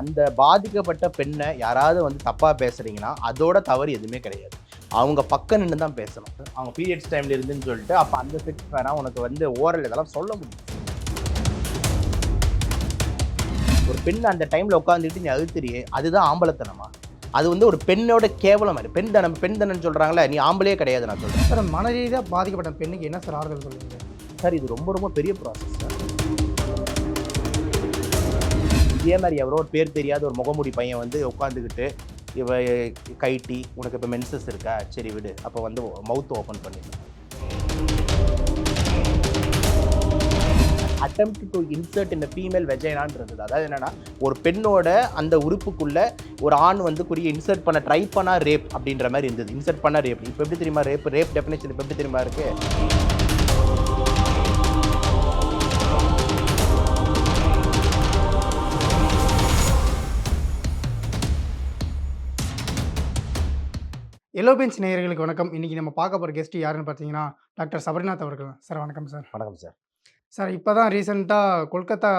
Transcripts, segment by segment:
அந்த பாதிக்கப்பட்ட பெண்ணை யாராவது வந்து தப்பாக பேசுறீங்கன்னா அதோட தவறு எதுவுமே கிடையாது. அவங்க பக்கம் நின்று தான் பேசணும். அவங்க பீரியட்ஸ் டைம்ல இருந்துன்னு சொல்லிட்டு அப்போ அந்த செக்ஸ் வேணா உனக்கு வந்து ஓரல் இதெல்லாம் சொல்ல முடியும். ஒரு பெண் அந்த டைம்ல உட்காந்துட்டு நீ அழுத்துறியே அதுதான் ஆம்பளத்தனமா? அது வந்து ஒரு பெண்ணோட கேவலம் அது. பெண் தனம் பெண் தனம் சொல்றாங்களே நீ ஆம்பளே கிடையாது நான் சொல்றேன். சார் மன ரீதியாக பாதிக்கப்பட்ட பெண்ணுக்கு என்ன சார் ஆறுதல் சொல்லுவீங்க? சார் இது ரொம்ப ரொம்ப பெரிய ப்ராசஸ் இதே மாதிரி எவரோ ஒரு பேர் தெரியாத ஒரு முகமூடி பையன் வந்து உட்காந்துக்கிட்டு இவ கைட்டி உனக்கு இப்போ மென்சஸ் இருக்கா? சரி விடு. அப்போ வந்து மவுத் ஓப்பன் பண்ணிடு அட்டம் டு இன்சர்ட் இந்த ஃபீமேல் வெஜைனான் இருந்தது அதாவது என்னென்னா ஒரு பெண்ணோட அந்த உறுப்புக்குள்ள ஒரு ஆண் வந்து குறிய இன்சர்ட் பண்ண ட்ரை பண்ணா ரேப் அப்படின்ற மாதிரி இருந்தது. இன்சர்ட் பண்ண ரேப் இப்போ எப்படி தெரியுமா ரேப் ரேப் டெஃபினேஷன் இப்போ எப்படி தெரியுமா இருக்குது எல்லோ பெஞ்ச் நேயர்களுக்கு வணக்கம். இன்னைக்கு நம்ம பார்க்க போகிற கெஸ்ட் யாருன்னு பார்த்தீங்கன்னா டாக்டர் சபரிநாத் அவர்கள் சார் வணக்கம் சார் வணக்கம் சார் சார் இப்போ தான் ரீசெண்டாக கொல்கத்தா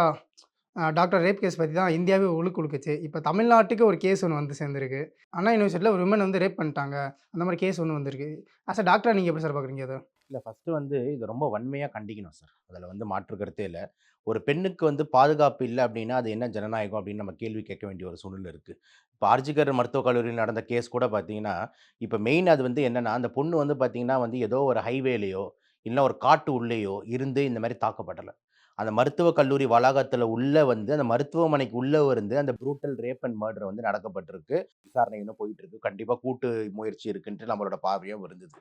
டாக்டர் ரேப் கேஸ் பற்றி தான் இந்தியாவே உழுக்கு உழுக்குச்சு. இப்போ தமிழ்நாட்டுக்கு ஒரு கேஸ் ஒன்று வந்து சேர்ந்துருக்கு. அண்ணா யூனிவர்சிட்டியில் ஒரு விமன் வந்து ரேப் பண்ணிட்டாங்க. அந்த மாதிரி கேஸ் ஒன்று வந்திருக்கு. அஸ் அ டாக்டர் நீங்கள் எப்படி சார் பார்க்குறீங்க அதை? இல்லை ஃபஸ்ட்டு வந்து இது ரொம்ப வன்மையாக கண்டிக்கணும் சார். அதில் வந்து மாற்று கருத்தே இல்லை. ஒரு பெண்ணுக்கு வந்து பாதுகாப்பு இல்லை அப்படின்னா அது என்ன ஜனநாயகம் அப்படின்னு நம்ம கேள்வி கேட்க வேண்டிய ஒரு சூழ்நிலை இருக்குது இப்போ ஆர்ஜிகர் மருத்துவக் கல்லூரியில் நடந்த கேஸ் கூட பார்த்தீங்கன்னா இப்போ மெயின் அது வந்து என்னென்னா அந்த பொண்ணு வந்து பார்த்தீங்கன்னா வந்து ஏதோ ஒரு ஹைவேலையோ இல்லை ஒரு காட்டு உள்ளேயோ இருந்து இந்த மாதிரி தாக்கப்படலை. அந்த மருத்துவக் கல்லூரி வளாகத்தில் உள்ளே வந்து அந்த மருத்துவமனைக்கு உள்ளே இருந்து அந்த ப்ரூட்டல் ரேப் அண்ட் மர்டர் வந்து நடக்கப்பட்டிருக்கு. விசாரணை இன்னும் போயிட்டு இருக்கு. கண்டிப்பாக கூட்டு முயற்சி இருக்குன்ட்டு நம்மளோட பார்வையும் இருந்தது.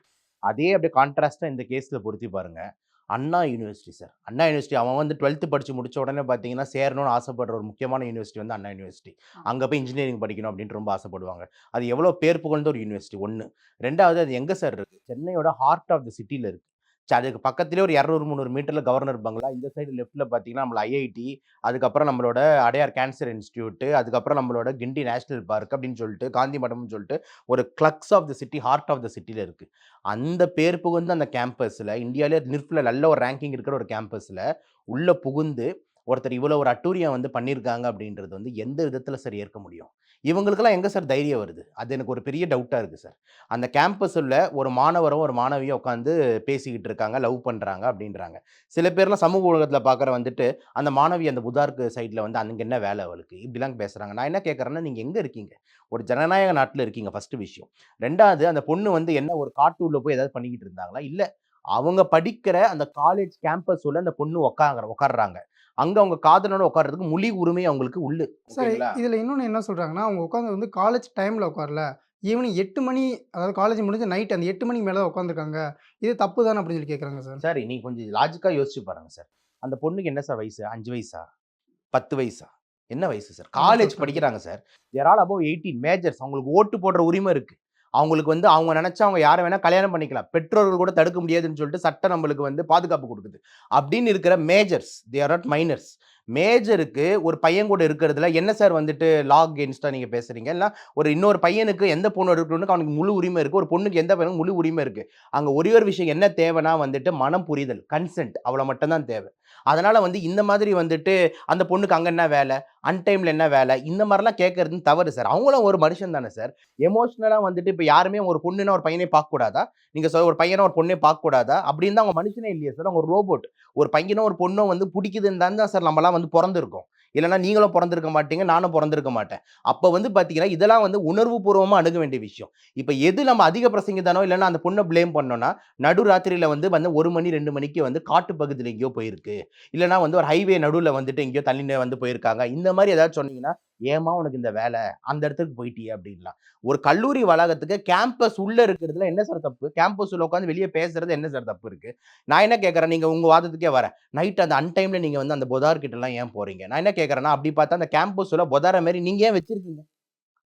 அதே அப்படியே கான்ட்ராஸ்ட்டாக இந்த கேஸில் பொருத்தி பாருங்க. Anna university sir Anna university அவன் வந்து டுவெல்த்து படித்து முடிச்ச உடனே பார்த்தீங்கன்னா சேரணும்னு ஆசைப்படுற ஒரு முக்கியமான யூனிவர்சிட்டி வந்து அண்ணா யூனிவர்சிட்டி அங்கே போய் இன்ஜினியரிங் படிக்கணும் அப்படின்ட்டு ரொம்ப ஆசைப்படுவாங்க. அது எவ்வளோ பேர் புகழ்ந்த ஒரு யூனிவர்சிட்டி ஒன்று ரெண்டாவது அது எங்கே சார் இருக்குது சென்னையோட ஹார்ட் ஆஃப் த சிட்டியில் இருக்குது அதுக்கு பக்கத்துலேயே ஒரு இரநூறு முந்நூறு மீட்டரில் கவர்னர் பங்களா. இந்த சைடு லெஃப்ட்டில் பார்த்தீங்கன்னா நம்மள ஐஐடி அதுக்கப்புறம் நம்மளோட அடையார் கேன்சர் இன்ஸ்டியூட்டு அதுக்கப்புறம் நம்மளோட கிண்டி நேஷனல் பார்க் அப்படின்னு சொல்லிட்டு காந்தி மடம்னு சொல்லிட்டு ஒரு clerks of the city heart of the சிட்டியில் இருக்குது அந்த பேர் புகுந்து அந்த கேம்பஸில் இந்தியாவிலே நிற்பில் நல்ல ஒரு ரேங்கிங் இருக்கிற ஒரு கேம்பஸில் உள்ளே புகுந்து ஒருத்தர் இவ்வளோ ஒரு அட்டூரியம் வந்து பண்ணியிருக்காங்க அப்படின்றது வந்து எந்த விதத்தில் சார் ஏற்க முடியும்? இவங்களுக்கெல்லாம் எங்கே சார் தைரியம் வருது? அது எனக்கு ஒரு பெரிய டவுட்டாக இருக்குது சார் அந்த கேம்பஸில் ஒரு மாணவரும் ஒரு மாணவியும் உட்காந்து பேசிக்கிட்டு இருக்காங்க லவ் பண்ணுறாங்க அப்படின்றாங்க. சில பேர்லாம் சமூக ஊடகத்தில் பார்க்குற வந்துட்டு அந்த மாணவி அந்த புதார்க்கு சைடில் வந்து அங்கே என்ன வேலை அவளுக்கு? இப்படிலாம் பேசுகிறாங்க நான் என்ன கேட்குறேன்னா நீங்கள் எங்கே இருக்கீங்க? ஒரு ஜனநாயக நாட்டில் இருக்கீங்க ஃபஸ்ட்டு விஷயம். ரெண்டாவது அந்த பொண்ணு வந்து என்ன ஒரு காட்டூர்ல போய் ஏதாவது பண்ணிக்கிட்டு இருந்தாங்களா? இல்லை அவங்க படிக்கிற அந்த காலேஜ் கேம்பஸ் உள்ள அந்த பொண்ணு உட்காங்க உட்காடுறாங்க அங்க அவங்க காதலனோட உட்கார்றதுக்கு மொழி உரிமை அவங்களுக்கு உள்ளு சார்? இதில் இன்னொன்று என்ன சொல்கிறாங்கன்னா அவங்க உட்காந்து வந்து காலேஜ் டைமில் உட்காரல. ஈவினிங் எட்டு மணி அதாவது காலேஜ் முடிஞ்சு நைட் அந்த எட்டு மணிக்கு மேலே தான் உட்காந்துருக்காங்க இது தப்பு தானே அப்படின்னு சொல்லி கேட்குறாங்க சார். சார் நீ கொஞ்சம் லாஜிக்கா யோசிச்சு பாருங்க சார். அந்த பொண்ணுக்கு என்ன சார் வயசு? அஞ்சு வயசா? பத்து வயசா? என்ன வயசு சார்? காலேஜ். படிக்கிறாங்க சார். யாரால் அபவ் எயிட்டீன் மேஜர்ஸ் அவங்களுக்கு ஓட்டு போடுற உரிமை இருக்கு. அவங்களுக்கு வந்து அவங்க நினைச்சா அவங்க யாரை வேணா கல்யாணம் பண்ணிக்கலாம். பெற்றோர்கள் கூட தடுக்க முடியாதுன்னு சொல்லிட்டு சட்டம் நம்மளுக்கு வந்து பாதுகாப்பு கொடுக்குது. அப்படின்னு இருக்கிற majors they are not minors மேஜருக்கு ஒரு பையன் கூட இருக்கிறதுல என்ன சார் வந்துட்டு லாக் கென்ஸ்டா நீங்கள் பேசுகிறீங்க இல்லை ஒரு இன்னொரு பையனுக்கு எந்த பொண்ணு இருக்கணும்னு அவனுக்கு முழு உரிமை இருக்குது ஒரு பொண்ணுக்கு எந்த பையனுக்கு முழு உரிமை இருக்குது அங்கே ஒரே ஒரு விஷயம் என்ன தேவைன்னா வந்துட்டு மனம் புரிதல் கன்சென்ட் அவ்வளோ மட்டும்தான் தேவை. அதனால் வந்து இந்த மாதிரி வந்துட்டு அந்த பொண்ணுக்கு அங்கே என்ன வேலை? அன்டைமில் என்ன வேலை? இந்த மாதிரிலாம் கேட்கறது தவறு சார். அவங்களும் ஒரு மனுஷன் தானே சார். எமோஷ்னலாக வந்துட்டு இப்போ யாருமே ஒரு பொண்ணுனா ஒரு பையனை பார்க்கக்கூடாதா? நீங்கள் நீங்க ஒரு பையனை ஒரு பொண்ணே பார்க்கக்கூடாதா? அப்படின்னு தான் அவங்க மனுஷனே இல்லையா சார். அவங்க ஒரு ரோபோட் ஒரு பையனோ ஒரு பொண்ணோ வந்து பிடிக்குதுன்னு தான் சார் நம்மலாம் வந்து பிறந்திருக்கோம். இல்லைன்னா நீங்களும் பிறந்திருக்க மாட்டீங்க நானும் பிறந்திருக்க மாட்டேன். அப்போ வந்து பார்த்தீங்கன்னா இதெல்லாம் வந்து உணர்வு பூர்வமாக அணுக வேண்டிய விஷயம். இப்போ எது நம்ம அதிக பிரசங்கிதானோ இல்லைன்னா அந்த பொண்ணை ப்ளேம் பண்ணோம்னா நடு ராத்திரியில் வந்து வந்து ஒரு மணி ரெண்டு மணிக்கு வந்து காட்டு பகுதியில் எங்கேயோ போயிருக்கு. இல்லைன்னா வந்து ஒரு ஹைவே நடுவில் வந்துட்டு எங்கேயோ தள்ளி வந்து போயிருக்காங்க. இந்த மாதிரி ஏதாவது சொன்னீங்கன்னா ஏமா உனக்கு இந்த வேலை? அந்த இடத்துக்கு போயிட்டியே அப்படின்லாம். ஒரு கல்லூரி வளாகத்துக்கு கேம்பஸ் உள்ள இருக்கிறதுல என்ன சார் தப்பு? கேம்பஸ் உள்ள உட்காந்து வெளியே பேசுறது என்ன சார் தப்பு இருக்கு? நான் என்ன கேட்கறேன்? நீங்க உங்க வாதத்துக்கே வரேன். நைட் அந்த அன்டைம்ல நீங்க வந்து அந்த பொதார் கிட்ட எல்லாம் ஏன் போறீங்க? நான் என்ன கேட்கறேன்னா அப்படி பார்த்தா அந்த கேம்பஸ் உள்ள பொதார மாதிரி நீங்க ஏன் வச்சிருக்கீங்க?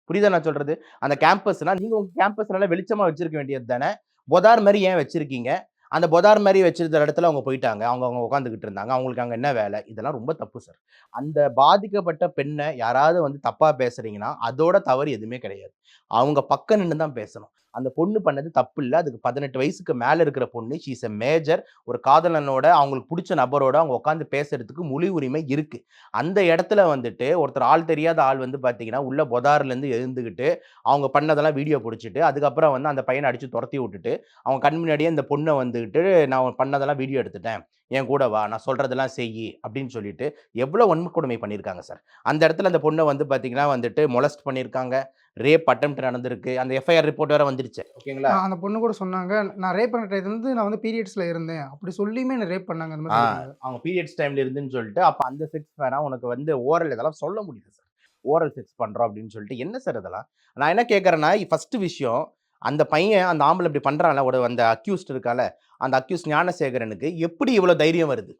புரியுதா நான் சொல்றது? அந்த கேம்பஸ்னா நீங்க உங்க கேம்பஸ் நல்லா வெளிச்சமா வச்சிருக்க வேண்டியது தானே? பொதார் மாதிரி ஏன் வச்சிருக்கீங்க? அந்த பொதார் மாதிரி வச்சிருந்த இடத்துல அவங்க போயிட்டாங்க. அவங்க அவங்க உட்காந்துக்கிட்டு இருந்தாங்க. அவங்களுக்கு அங்கே என்ன வேலை? இதெல்லாம் ரொம்ப தப்பு சார். அந்த பாதிக்கப்பட்ட பெண்ணை யாராவது வந்து தப்பாக பேசுறீங்கன்னா அதோட தவறு எதுவுமே கிடையாது. அவங்க பக்கம் நின்று தான் பேசணும். அந்த பொண்ணு பண்ணது தப்பு இல்லை அதுக்கு பதினெட்டு வயசுக்கு மேலே இருக்கிற பொண்ணு ஷீஸ் எ மேஜர் ஒரு காதலனோட அவங்களுக்கு பிடிச்ச நபரோட அவங்க உட்காந்து பேசுறதுக்கு முழு உரிமை இருக்கு. அந்த இடத்துல வந்துட்டு ஒருத்தர் ஆள் தெரியாத ஆள் வந்து பார்த்தீங்கன்னா உள்ள பொதாரிலேருந்து எழுந்துக்கிட்டு அவங்க பண்ணதெல்லாம் வீடியோ பிடிச்சிட்டு அதுக்கப்புறம் வந்து அந்த பையனை அடித்து துரத்தி விட்டுட்டு அவங்க கண் முன்னாடியே இந்த பொண்ணை வந்துக்கிட்டு நான் பண்ணதெல்லாம் வீடியோ எடுத்துட்டேன். என் கூட வா நான் சொல்கிறதெல்லாம் செய் அப்படின்னு சொல்லிட்டு எவ்வளோ வன்கொடுமை பண்ணியிருக்காங்க சார். அந்த இடத்துல அந்த பொண்ணை வந்து பார்த்தீங்கன்னா வந்துட்டு மொலஸ்ட் பண்ணியிருக்காங்க. ரேப் அட்டம்ப்ட் நடந்திருக்கு. அந்த எஃப்ஐஆர் ரிப்போர்ட் வேற வந்துருச்சு. ஓகேங்களா? அந்த பொண்ணு கூட சொன்னாங்க நான் ரேப் பண்ண டைத்துல இருந்து நான் வந்து பீரியட்ஸ்ல இருந்தேன். அப்படி சொல்லியுமே என்ன ரேப் பண்ணாங்க அந்த மாதிரி. அவங்க பீரியட்ஸ் டைம்ல இருந்துன்னு சொல்லிட்டு அப்போ அந்த செக்ஸ் வேணா உனக்கு வந்து ஓரல் இதெல்லாம் சொல்ல முடியுது சார். ஓரல் செக்ஸ் பண்றோம் அப்படின்னு சொல்லிட்டு என்ன சார் இதெல்லாம்? நான் என்ன கேட்குறேன்னா ஃபர்ஸ்ட் விஷயம் அந்த பையன் அந்த ஆம்பளை இப்படி பண்ணுறான்ல ஒரு அந்த அக்யூஸ்ட் இருக்கால அந்த அக்யூஸ்ட் ஞானசேகரனுக்கு எப்படி இவ்வளோ தைரியம் வருது?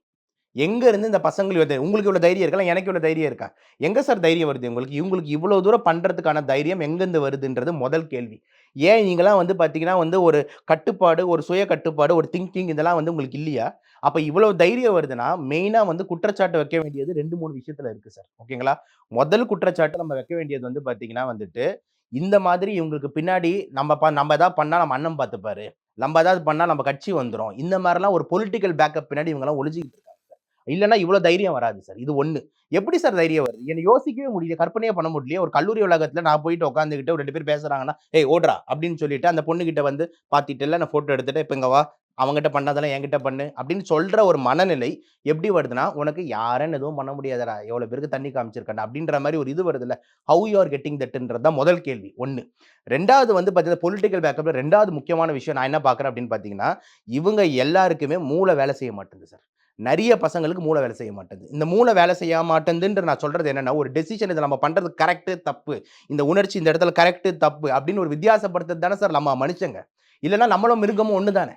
எங்கேருந்து இந்த பசங்களுக்கு உங்களுக்கு இவ்வளோ தைரியம் இருக்கலாம் எனக்கு இவ்வளோ தைரியம் இருக்கா? எங்கே சார் தைரியம் வருது உங்களுக்கு இவங்களுக்கு இவ்வளோ தூரம் பண்ணுறதுக்கான தைரியம் எங்கேருந்து வருதுன்றது முதல் கேள்வி. ஏன் நீங்களாம் வந்து பார்த்தீங்கன்னா வந்து ஒரு கட்டுப்பாடு ஒரு சுய கட்டுப்பாடு ஒரு திங்கிங் இதெல்லாம் வந்து உங்களுக்கு இல்லையா? அப்போ இவ்வளோ தைரியம் வருதுன்னா மெயினாக வந்து குற்றச்சாட்டு வைக்க வேண்டியது ரெண்டு மூணு விஷயத்தில் இருக்குது சார். ஓகேங்களா? முதல் குற்றச்சாட்டு நம்ம வைக்க வேண்டியது வந்து பார்த்தீங்கன்னா வந்துட்டு இந்த மாதிரி இவங்களுக்கு பின்னாடி நம்ம ப நம்ம ஏதாவது பண்ணால் நம்ம அண்ணன் பார்த்துப்பாரு. நம்ம ஏதாவது பண்ணால் நம்ம கட்சி வந்துடும் இந்த மாதிரிலாம் ஒரு பொலிட்டிக்கல் பேக்கப் பின்னாடி இவங்கெல்லாம் ஒழிஞ்சிக்கிட்டு இருக்காங்க இல்லைன்னா இவ்வளோ தைரியம் வராது சார். இது ஒன்று எப்படி சார் தைரியம் வருது? என்னை யோசிக்கவே முடியல. கற்பனையே பண்ண முடியல ஒரு கல்லூரி உலகத்தில் நான் போயிட்டு உட்காந்துக்கிட்டு ஒரு ரெண்டு பேர் பேசுகிறாங்கன்னா ஏய் ஓடுறா அப்படின்னு சொல்லிட்டு அந்த பொண்ணுகிட்ட வந்து பார்த்துட்டு இல்லை நான் ஃபோட்டோ எடுத்துகிட்டு இப்போ இங்கே வா. அவங்ககிட்ட பண்ணதெல்லாம் என்கிட்ட பண்ணு அப்படின்னு சொல்கிற ஒரு மனநிலை எப்படி வருதுன்னா உனக்கு யாரன்னு எதுவும் பண்ண முடியாதடா எவ்வளோ பேருக்கு தண்ணி காமிச்சிருக்கா அப்படின்ற மாதிரி ஒரு இது வருதுல்ல. ஹவு யூ ஆர் கெட்டிங் தட்டுன்றது தான் முதல் கேள்வி ஒன்று ரெண்டாவது வந்து பார்த்தீங்கன்னா பொலிட்டிக்கல் பேக்கப்பில் ரெண்டாவது முக்கியமான விஷயம் நான் என்ன பார்க்குறேன் அப்படின்னு பார்த்தீங்கன்னா இவங்க எல்லாருக்குமே மூளை வேலை செய்ய மாட்டேங்குது சார். நிறைய பசங்களுக்கு மூளை வேலை செய்ய மாட்டேங்குது. இந்த மூளை வேலை செய்ய மாட்டேங்குதுன்ற நான் சொல்கிறது என்னென்னா ஒரு டெசிஷன் இதை நம்ம பண்ணுறது கரெக்டு தப்பு. இந்த உணர்ச்சி இந்த இடத்துல கரெக்டு தப்பு அப்படின்னு ஒரு வித்தியாசப்படுத்துறது தானே சார் நம்ம மனுஷங்க. இல்லைன்னா நம்மளும் மிருகமும் ஒன்று தானே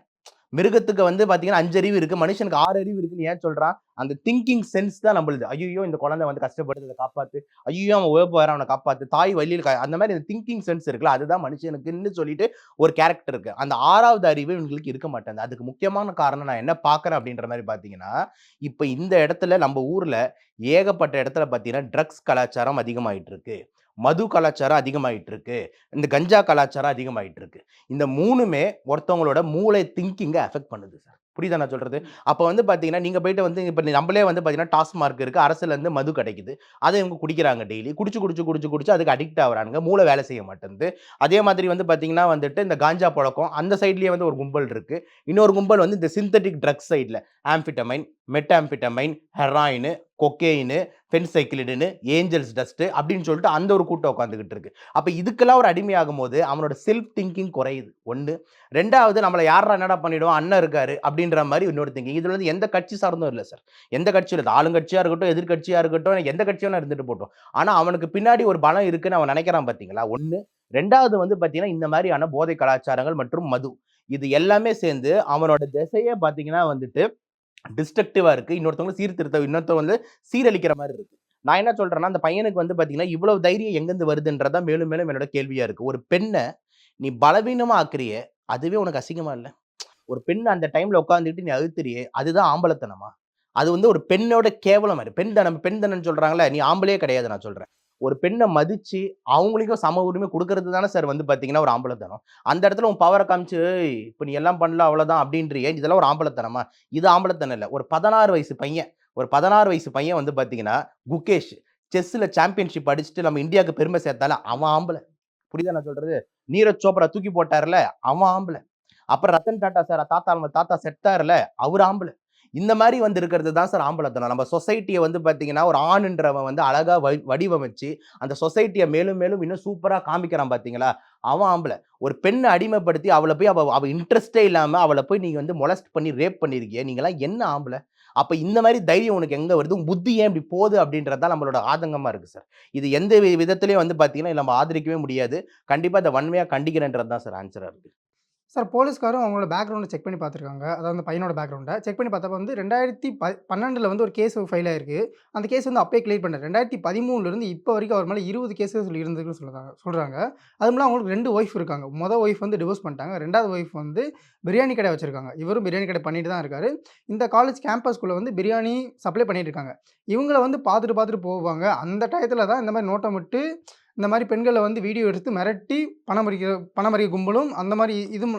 மிருகத்துக்கு வந்து பார்த்தீங்கன்னா அஞ்சு அறிவு இருக்கு. மனுஷனுக்கு ஆறு அறிவு இருக்குன்னு ஏன் சொல்றான் அந்த திங்கிங் சென்ஸ் தான் நம்மளுது. ஐயோ இந்த குழந்தை வந்து கஷ்டப்படுது அதை காப்பாத்து. ஐயோ அவன் உழப்பு வர அவனை காப்பாத்து. தாய் வழியில் கா- அந்த மாதிரி இந்த திங்கிங் சென்ஸ் இருக்குல்ல அதுதான் மனுஷனுக்குன்னு சொல்லிட்டு ஒரு கேரக்டர் இருக்கு. அந்த ஆறாவது அறிவு இவங்களுக்கு இருக்க மாட்டேங்குது. அதுக்கு முக்கியமான காரணம் நான் என்ன பார்க்குறேன் அப்படின்ற மாதிரி பார்த்தீங்கன்னா இப்போ இந்த இடத்துல நம்ம ஊர்ல ஏகப்பட்ட இடத்துல பார்த்தீங்கன்னா ட்ரக்ஸ் கலாச்சாரம் அதிகமாயிட்டு இருக்கு. மது கலாச்சாரம் அதிகமாயிட்டு இருக்கு இந்த கஞ்சா கலாச்சாரம் அதிகமாயிட்டு இருக்கு இந்த மூணுமே ஒருத்தவங்களோட மூளை திங்கிங்கை அஃபெக்ட் பண்ணுது சார் புரியுதா நான் சொல்றது? அப்போ வந்து பார்த்தீங்கன்னா நீங்கள் போயிட்டு வந்து இப்போ நம்மளே வந்து பார்த்தீங்கன்னா டாஸ்மார்க் இருக்குது அரசுல இருந்து மது கிடைக்குது. அதை இவங்க குடிக்கிறாங்க டெய்லி. குடிச்சு குடிச்சு குடிச்சு குடிச்சு அதுக்கு அடிக்ட் ஆகுறாங்க மூளை வேலை செய்ய மாட்டேங்குது அதே மாதிரி வந்து பார்த்தீங்கன்னா வந்துட்டு இந்த காஞ்சா பழக்கம் அந்த சைட்லேயே வந்து ஒரு கும்பல் இருக்கு. இன்னொரு கும்பல் வந்து இந்த சிந்தட்டிக் ட்ரக்ஸ் சைடில் ஆம்பிட்டமைன் மெட்டாம்பிட்டமைன் ஹெராயின் கொக்கெயின் ஃபென்சைக்கிளிடுன்னு ஏஞ்சல்ஸ் டஸ்ட் அப்படின்னு சொல்லிட்டு அந்த ஒரு கூட்டம் உட்காந்துக்கிட்டு இருக்கு. அப்போ இதுக்கெல்லாம் ஒரு அடிமையாகும் போது அவனோட செல்ஃப் திங்கிங் குறையுது. ஒன்று ரெண்டாவது நம்மளை யாரா என்னடா பண்ணிடுவோம் அண்ணன் இருக்காரு. அப்படின்ற மாதிரி இன்னொரு திங்கிங் இதுல வந்து எந்த கட்சி சார்ந்தும் இல்லை சார் எந்த கட்சியும் இல்லை. ஆளுங்கட்சியா இருக்கட்டும் எதிர்கட்சியா இருக்கட்டும் எந்த கட்சியும் இருந்துட்டு போட்டோம். ஆனா அவனுக்கு பின்னாடி ஒரு பலம் இருக்குன்னு அவன் நினைக்கிறான் பாத்தீங்களா? ஒன்று ரெண்டாவது வந்து பாத்தீங்கன்னா இந்த மாதிரியான போதை கலாச்சாரங்கள் மற்றும் மது. இது எல்லாமே சேர்ந்து அவனோட திசையே பாத்தீங்கன்னா வந்துட்டு டிஸ்ட்ரக்டிவா இருக்கு. இன்னொருத்தவங்க சீர்திருத்த இன்னொருத்தவங்க வந்து சீரழிக்கிற மாதிரி இருக்கு. நான் என்ன சொல்றேன்னா அந்த பையனுக்கு வந்து பாத்தீங்கன்னா இவ்வளவு தைரியம் எங்கேருந்து வருதுன்றதான் மேலும் மேலும் என்னோட கேள்வியா இருக்கு. ஒரு பெண்ணை நீ பலவீனமா ஆக்குறிய அதுவே உனக்கு அசிங்கமா இல்லை. ஒரு பெண் அந்த டைம்ல உட்காந்துக்கிட்டு நீ அழுத்துறியே அதுதான் ஆம்பளத்தனமா? அது வந்து ஒரு பெண்ணோட கேவலம் மாதிரி பெண் தனம் பெண் தனம் சொல்றாங்களே நீ ஆம்பளே கிடையாது நான் சொல்றேன். ஒரு பெண்ணை மதிச்சு அவங்களுக்கும் சம உரிமை கொடுக்கறது தானே சார் வந்து பார்த்தீங்கன்னா ஒரு ஆம்பளத்தனம். அந்த இடத்துல உன் பவரை காமிச்சு இப்போ நீ எல்லாம் பண்ணல அவ்வளோதான் அப்படின்றியே இதெல்லாம் ஒரு ஆம்பளத்தனமா? இது ஆம்பளத்தனம் இல்லை. ஒரு பதினாறு வயசு பையன் ஒரு பதினாறு வயசு பையன் வந்து பார்த்தீங்கன்னா குகேஷ் செஸ்ஸில் சாம்பியன்ஷிப் அடிச்சுட்டு நம்ம இந்தியாவுக்கு பெருமை சேர்த்தால அவன் ஆம்பளை. புரியுதா நான் சொல்கிறது நீரஜ் சோப்ரா தூக்கி போட்டார்ல அவன் ஆம்பளை. அப்புறம் ரத்தன் டாட்டா சார் தாத்தா அவங்க தாத்தா செத்தார்ல அவர் ஆம்பளை. இந்த மாதிரி வந்து இருக்கிறது தான் சார் ஆம்பளத்தனம் நம்ம சொசைட்டியை வந்து பார்த்தீங்கன்னா ஒரு ஆணுன்றவன் வந்து அழகாக வ- வடிவமைச்சு அந்த சொசைட்டியை மேலும் மேலும் இன்னும் சூப்பராக காமிக்கிறான் பார்த்தீங்களா அவன் ஆம்பளை. ஒரு பெண்ணை அடிமைப்படுத்தி அவளை போய் அவள் அவள் இன்ட்ரெஸ்டே இல்லாமல் அவளை போய் நீங்கள் வந்து மொலஸ்ட் பண்ணி ரேப் பண்ணியிருக்கீங்க நீங்களாம் என்ன ஆம்பளை? அப்போ இந்த மாதிரி தைரியம் உனக்கு எங்கே வருது? புத்தி ஏன் இப்படி போகுது அப்படின்றது தான் நம்மளோட ஆதங்கமாக இருக்குது சார். இது எந்த விதத்துலேயும் விதத்திலையும் வந்து பார்த்தீங்கன்னா நம்ம ஆதரிக்கவே முடியாது. கண்டிப்பாக அதை வன்மையாக கண்டிக்கிறேன்றது தான் சார் ஆன்சராக இருக்குது சார் போலீஸ்காரும் அவங்களோட பேக்ரவுண்டை செக் பண்ணி பார்த்துருக்காங்க. அதாவது அந்த பையனோட பேக்ரவுண்டை செக் பண்ணி பார்த்தப்ப வந்து ரெண்டாயிரத்தி ப பன்னெண்டில் வந்து ஒரு கேஸ் ஃபைல் ஆயிருக்கு அந்த கேஸ் வந்து அப்பயே கிளியர் பண்ணார். ரெண்டாயிரத்தி பதிமூணுலேருந்து இப்போ வரைக்கும் அவர் மேலே இருபது கேஸஸ் இருந்ததுன்னு சொல்லுறாங்க சொல்கிறாங்க அது மூலம் அவங்களுக்கு ரெண்டு ஒய்ஃப் இருக்காங்க. மொதல் ஒய்ஃப் வந்து டிவோர்ஸ் பண்ணிட்டாங்க. ரெண்டாவது ஒய்ஃப் வந்து பிரியாணி கடை வச்சிருக்காங்க. இவரும் பிரியாணி கடை பண்ணிட்டு தான் இருக்காரு. இந்த காலேஜ் கேம்பஸ்குள்ளே வந்து பிரியாணி சப்ளை பண்ணிட்டு இருக்காங்க. இவங்கள வந்து பார்த்துட்டு பார்த்துட்டு போவாங்க. அந்த டயத்தில் தான் இந்த மாதிரி நோட்டம் விட்டு இந்த மாதிரி பெண்களை வந்து வீடியோ எடுத்து மிரட்டி பணமறிக்கிற பறிக்கிற கும்பலும் அந்த மாதிரி இது ம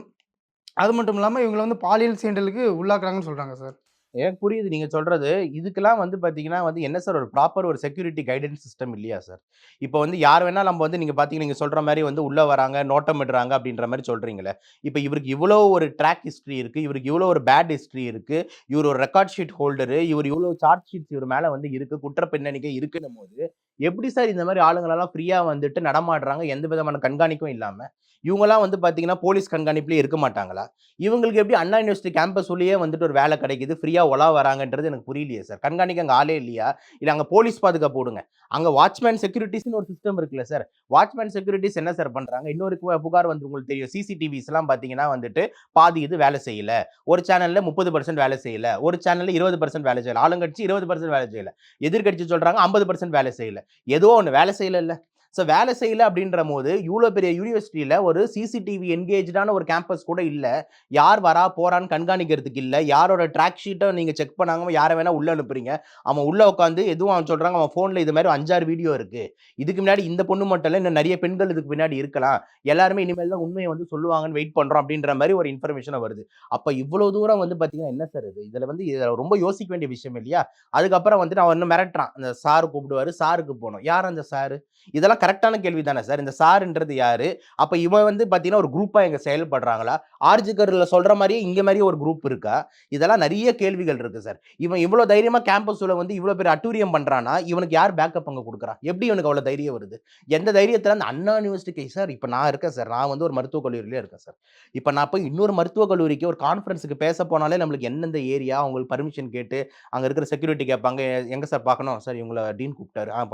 அது மட்டும் இல்லாமல் இவங்களை வந்து பாலியல் சீண்டலுக்கு உள்ளாக்குறாங்கன்னு சொல்கிறாங்க சார். எனக்கு புரியுது நீங்கள் சொல்கிறது இதுக்கெல்லாம் வந்து பார்த்தீங்கன்னா வந்து என்ன சார் ஒரு ப்ராப்பர் ஒரு செக்யூரிட்டி கைடன்ஸ் சிஸ்டம் இல்லையா சார்? இப்போ வந்து யார் வேணால் நம்ம வந்து நீங்கள் பார்த்தீங்கன்னா, நீங்கள் சொல்கிற மாதிரி வந்து உள்ளே வராங்க, நோட்டமிடுறாங்க அப்படின்ற மாதிரி சொல்கிறீங்களே இப்போ இவருக்கு இவ்வளோ ஒரு ட்ராக் ஹிஸ்ட்ரி இருக்குது இவருக்கு இவ்வளோ ஒரு பேட் ஹிஸ்ட்ரி இருக்குது இவர் ஒரு ரெக்கார்ட் ஷீட் ஹோல்டரு. இவர் இவ்வளோ சார்ஜ் ஷீட்ஸ் இவர் மேலே வந்து இருக்குது குற்ற பின்னணிக்கே இருக்குன்னும் போது எப்படி சார் இந்த மாதிரி ஆளுங்களெல்லாம் ஃப்ரீயாக வந்துட்டு நடமாடுறாங்க? எந்த விதமான கண்காணிப்பும் இல்லாமல் இவங்கெல்லாம் வந்து பார்த்தீங்கன்னா, போலீஸ் கண்காணிப்பிலே இருக்க மாட்டாங்களா? இவங்களுக்கு எப்படி அண்ணா யுனிவர்சிட்டி கேம்பஸ் உள்ளேயே வந்துட்டு ஒரு வேலை கிடைக்குது. ஃப்ரீயாக ஒலா வராங்கன்றது எனக்கு புரியலையே சார். கண்காணிக்க அங்கே ஆளே இல்லையா? இல்லை அங்கே போலீஸ் பாதுகாப்பு போடுங்க அங்கே வாட்ச்மேன் செக்யூரிட்டிஸ்னு ஒரு சிஸ்டம் இருக்குல்ல சார். வாட்ச்மேன் செக்யூரிட்டிஸ் என்ன சார் பண்ணுறாங்க இன்னொரு புகார் வந்து உங்களுக்கு தெரியும். சிசிடிவிஸ்லாம் பார்த்தீங்கன்னா வந்துட்டு, பாதி இது வேலை செய்யலை ஒரு சேனலில் முப்பது பர்சன்ட் வேலை செய்யலை ஒரு சேனலில் இருபது பர்சன்ட் வேலை செய்யலை ஆளுங்கட்சி 20% வேலை செய்யலை எதிர்க்கட்சி சொல்கிறாங்க ஐம்பது பர்சன்ட் வேலை செய்யலை ஏதோ ஒண்ணு வேலை செய்யலை ஸோ வேலை செய்யல அப்படின்றபோது, இவ்வளோ பெரிய யூனிவர்சிட்டியில் ஒரு சிசிடிவி என்கேஜான ஒரு கேம்பஸ் கூட இல்லை யார் வரா, போறான்னு கண்காணிக்கிறதுக்கு இல்லை யாரோட ட்ராக் ஷீட்டை நீங்கள் செக் பண்ணாங்க யாரை வேணால் உள்ளே அனுப்புறீங்க. அவன் உள்ளே உட்காந்து எதுவும் அவன் சொல்கிறாங்க அவன் ஃபோனில் இது மாதிரி அஞ்சாறு வீடியோ இருக்குது இதுக்கு முன்னாடி இந்த பொண்ணு மட்டும் இல்லை இன்னும் நிறைய பெண்கள் இதுக்கு பின்னாடி இருக்கலாம். எல்லாருமே இனிமேல் தான் உண்மையை வந்து சொல்லுவாங்கன்னு வெயிட் பண்ணுறோம் அப்படின்ற மாதிரி ஒரு இன்ஃபர்மேஷனும் வருது. அப்போ இவ்வளோ தூரம் வந்து பார்த்தீங்கன்னா, என்ன சார் இது? இதில் வந்து இதில் ரொம்ப யோசிக்க வேண்டிய விஷயம் இல்லையா? அதுக்கப்புறம் வந்துட்டு அவன் இன்னும் மிரட்டுறான். அந்த சாரு கூப்பிடுவாரு. சாருக்கு போகணும் யார் அந்த சாரு? இதெல்லாம் கரெக்டான கேள்வி தானே சார். இந்த சார்ன்றது யாரு? அப்ப இவன் வந்து பார்த்தீங்கன்னா, ஒரு குரூப்பா இங்க செயல்படுறாங்களா? ஆர்ஜிகர்ல சொல்ற மாதிரியே இங்க மாதிரியே ஒரு குரூப் இருக்கா? இதெல்லாம் நிறைய கேள்விகள் இருக்கு சார். இவன் இவ்வளோ தைரியமா கேம்பஸில் வந்து இவ்வளோ பேர் அட்டூரியம் பண்ணுறான்னா இவனுக்கு யார் பேக்கப் அங்க கொடுக்குறா எப்படி இவனுக்கு அவ்வளோ தைரியம் வருது? எந்த தைரியத்துல அந்த அண்ணா யூனிவர்சிட்டி சார் இப்ப நான் இருக்கேன் சார். நான் வந்து ஒரு மருத்துவக் கல்லூரியிலே இருக்கேன் சார். இப்ப நான் போய் இன்னொரு மருத்துவக் கல்லூரிக்கு ஒரு கான்ஃபரன்ஸுக்கு பேச போனாலே நம்மளுக்கு எந்தெந்த ஏரியா, அவங்களுக்கு பர்மிஷன் கேட்டு, அங்க இருக்கிற செக்யூரிட்டி கேட்பாங்க. எங்க சார் பார்க்கணும்? சார் இவங்கள டீன் கூப்பிட்டாரு. ஆ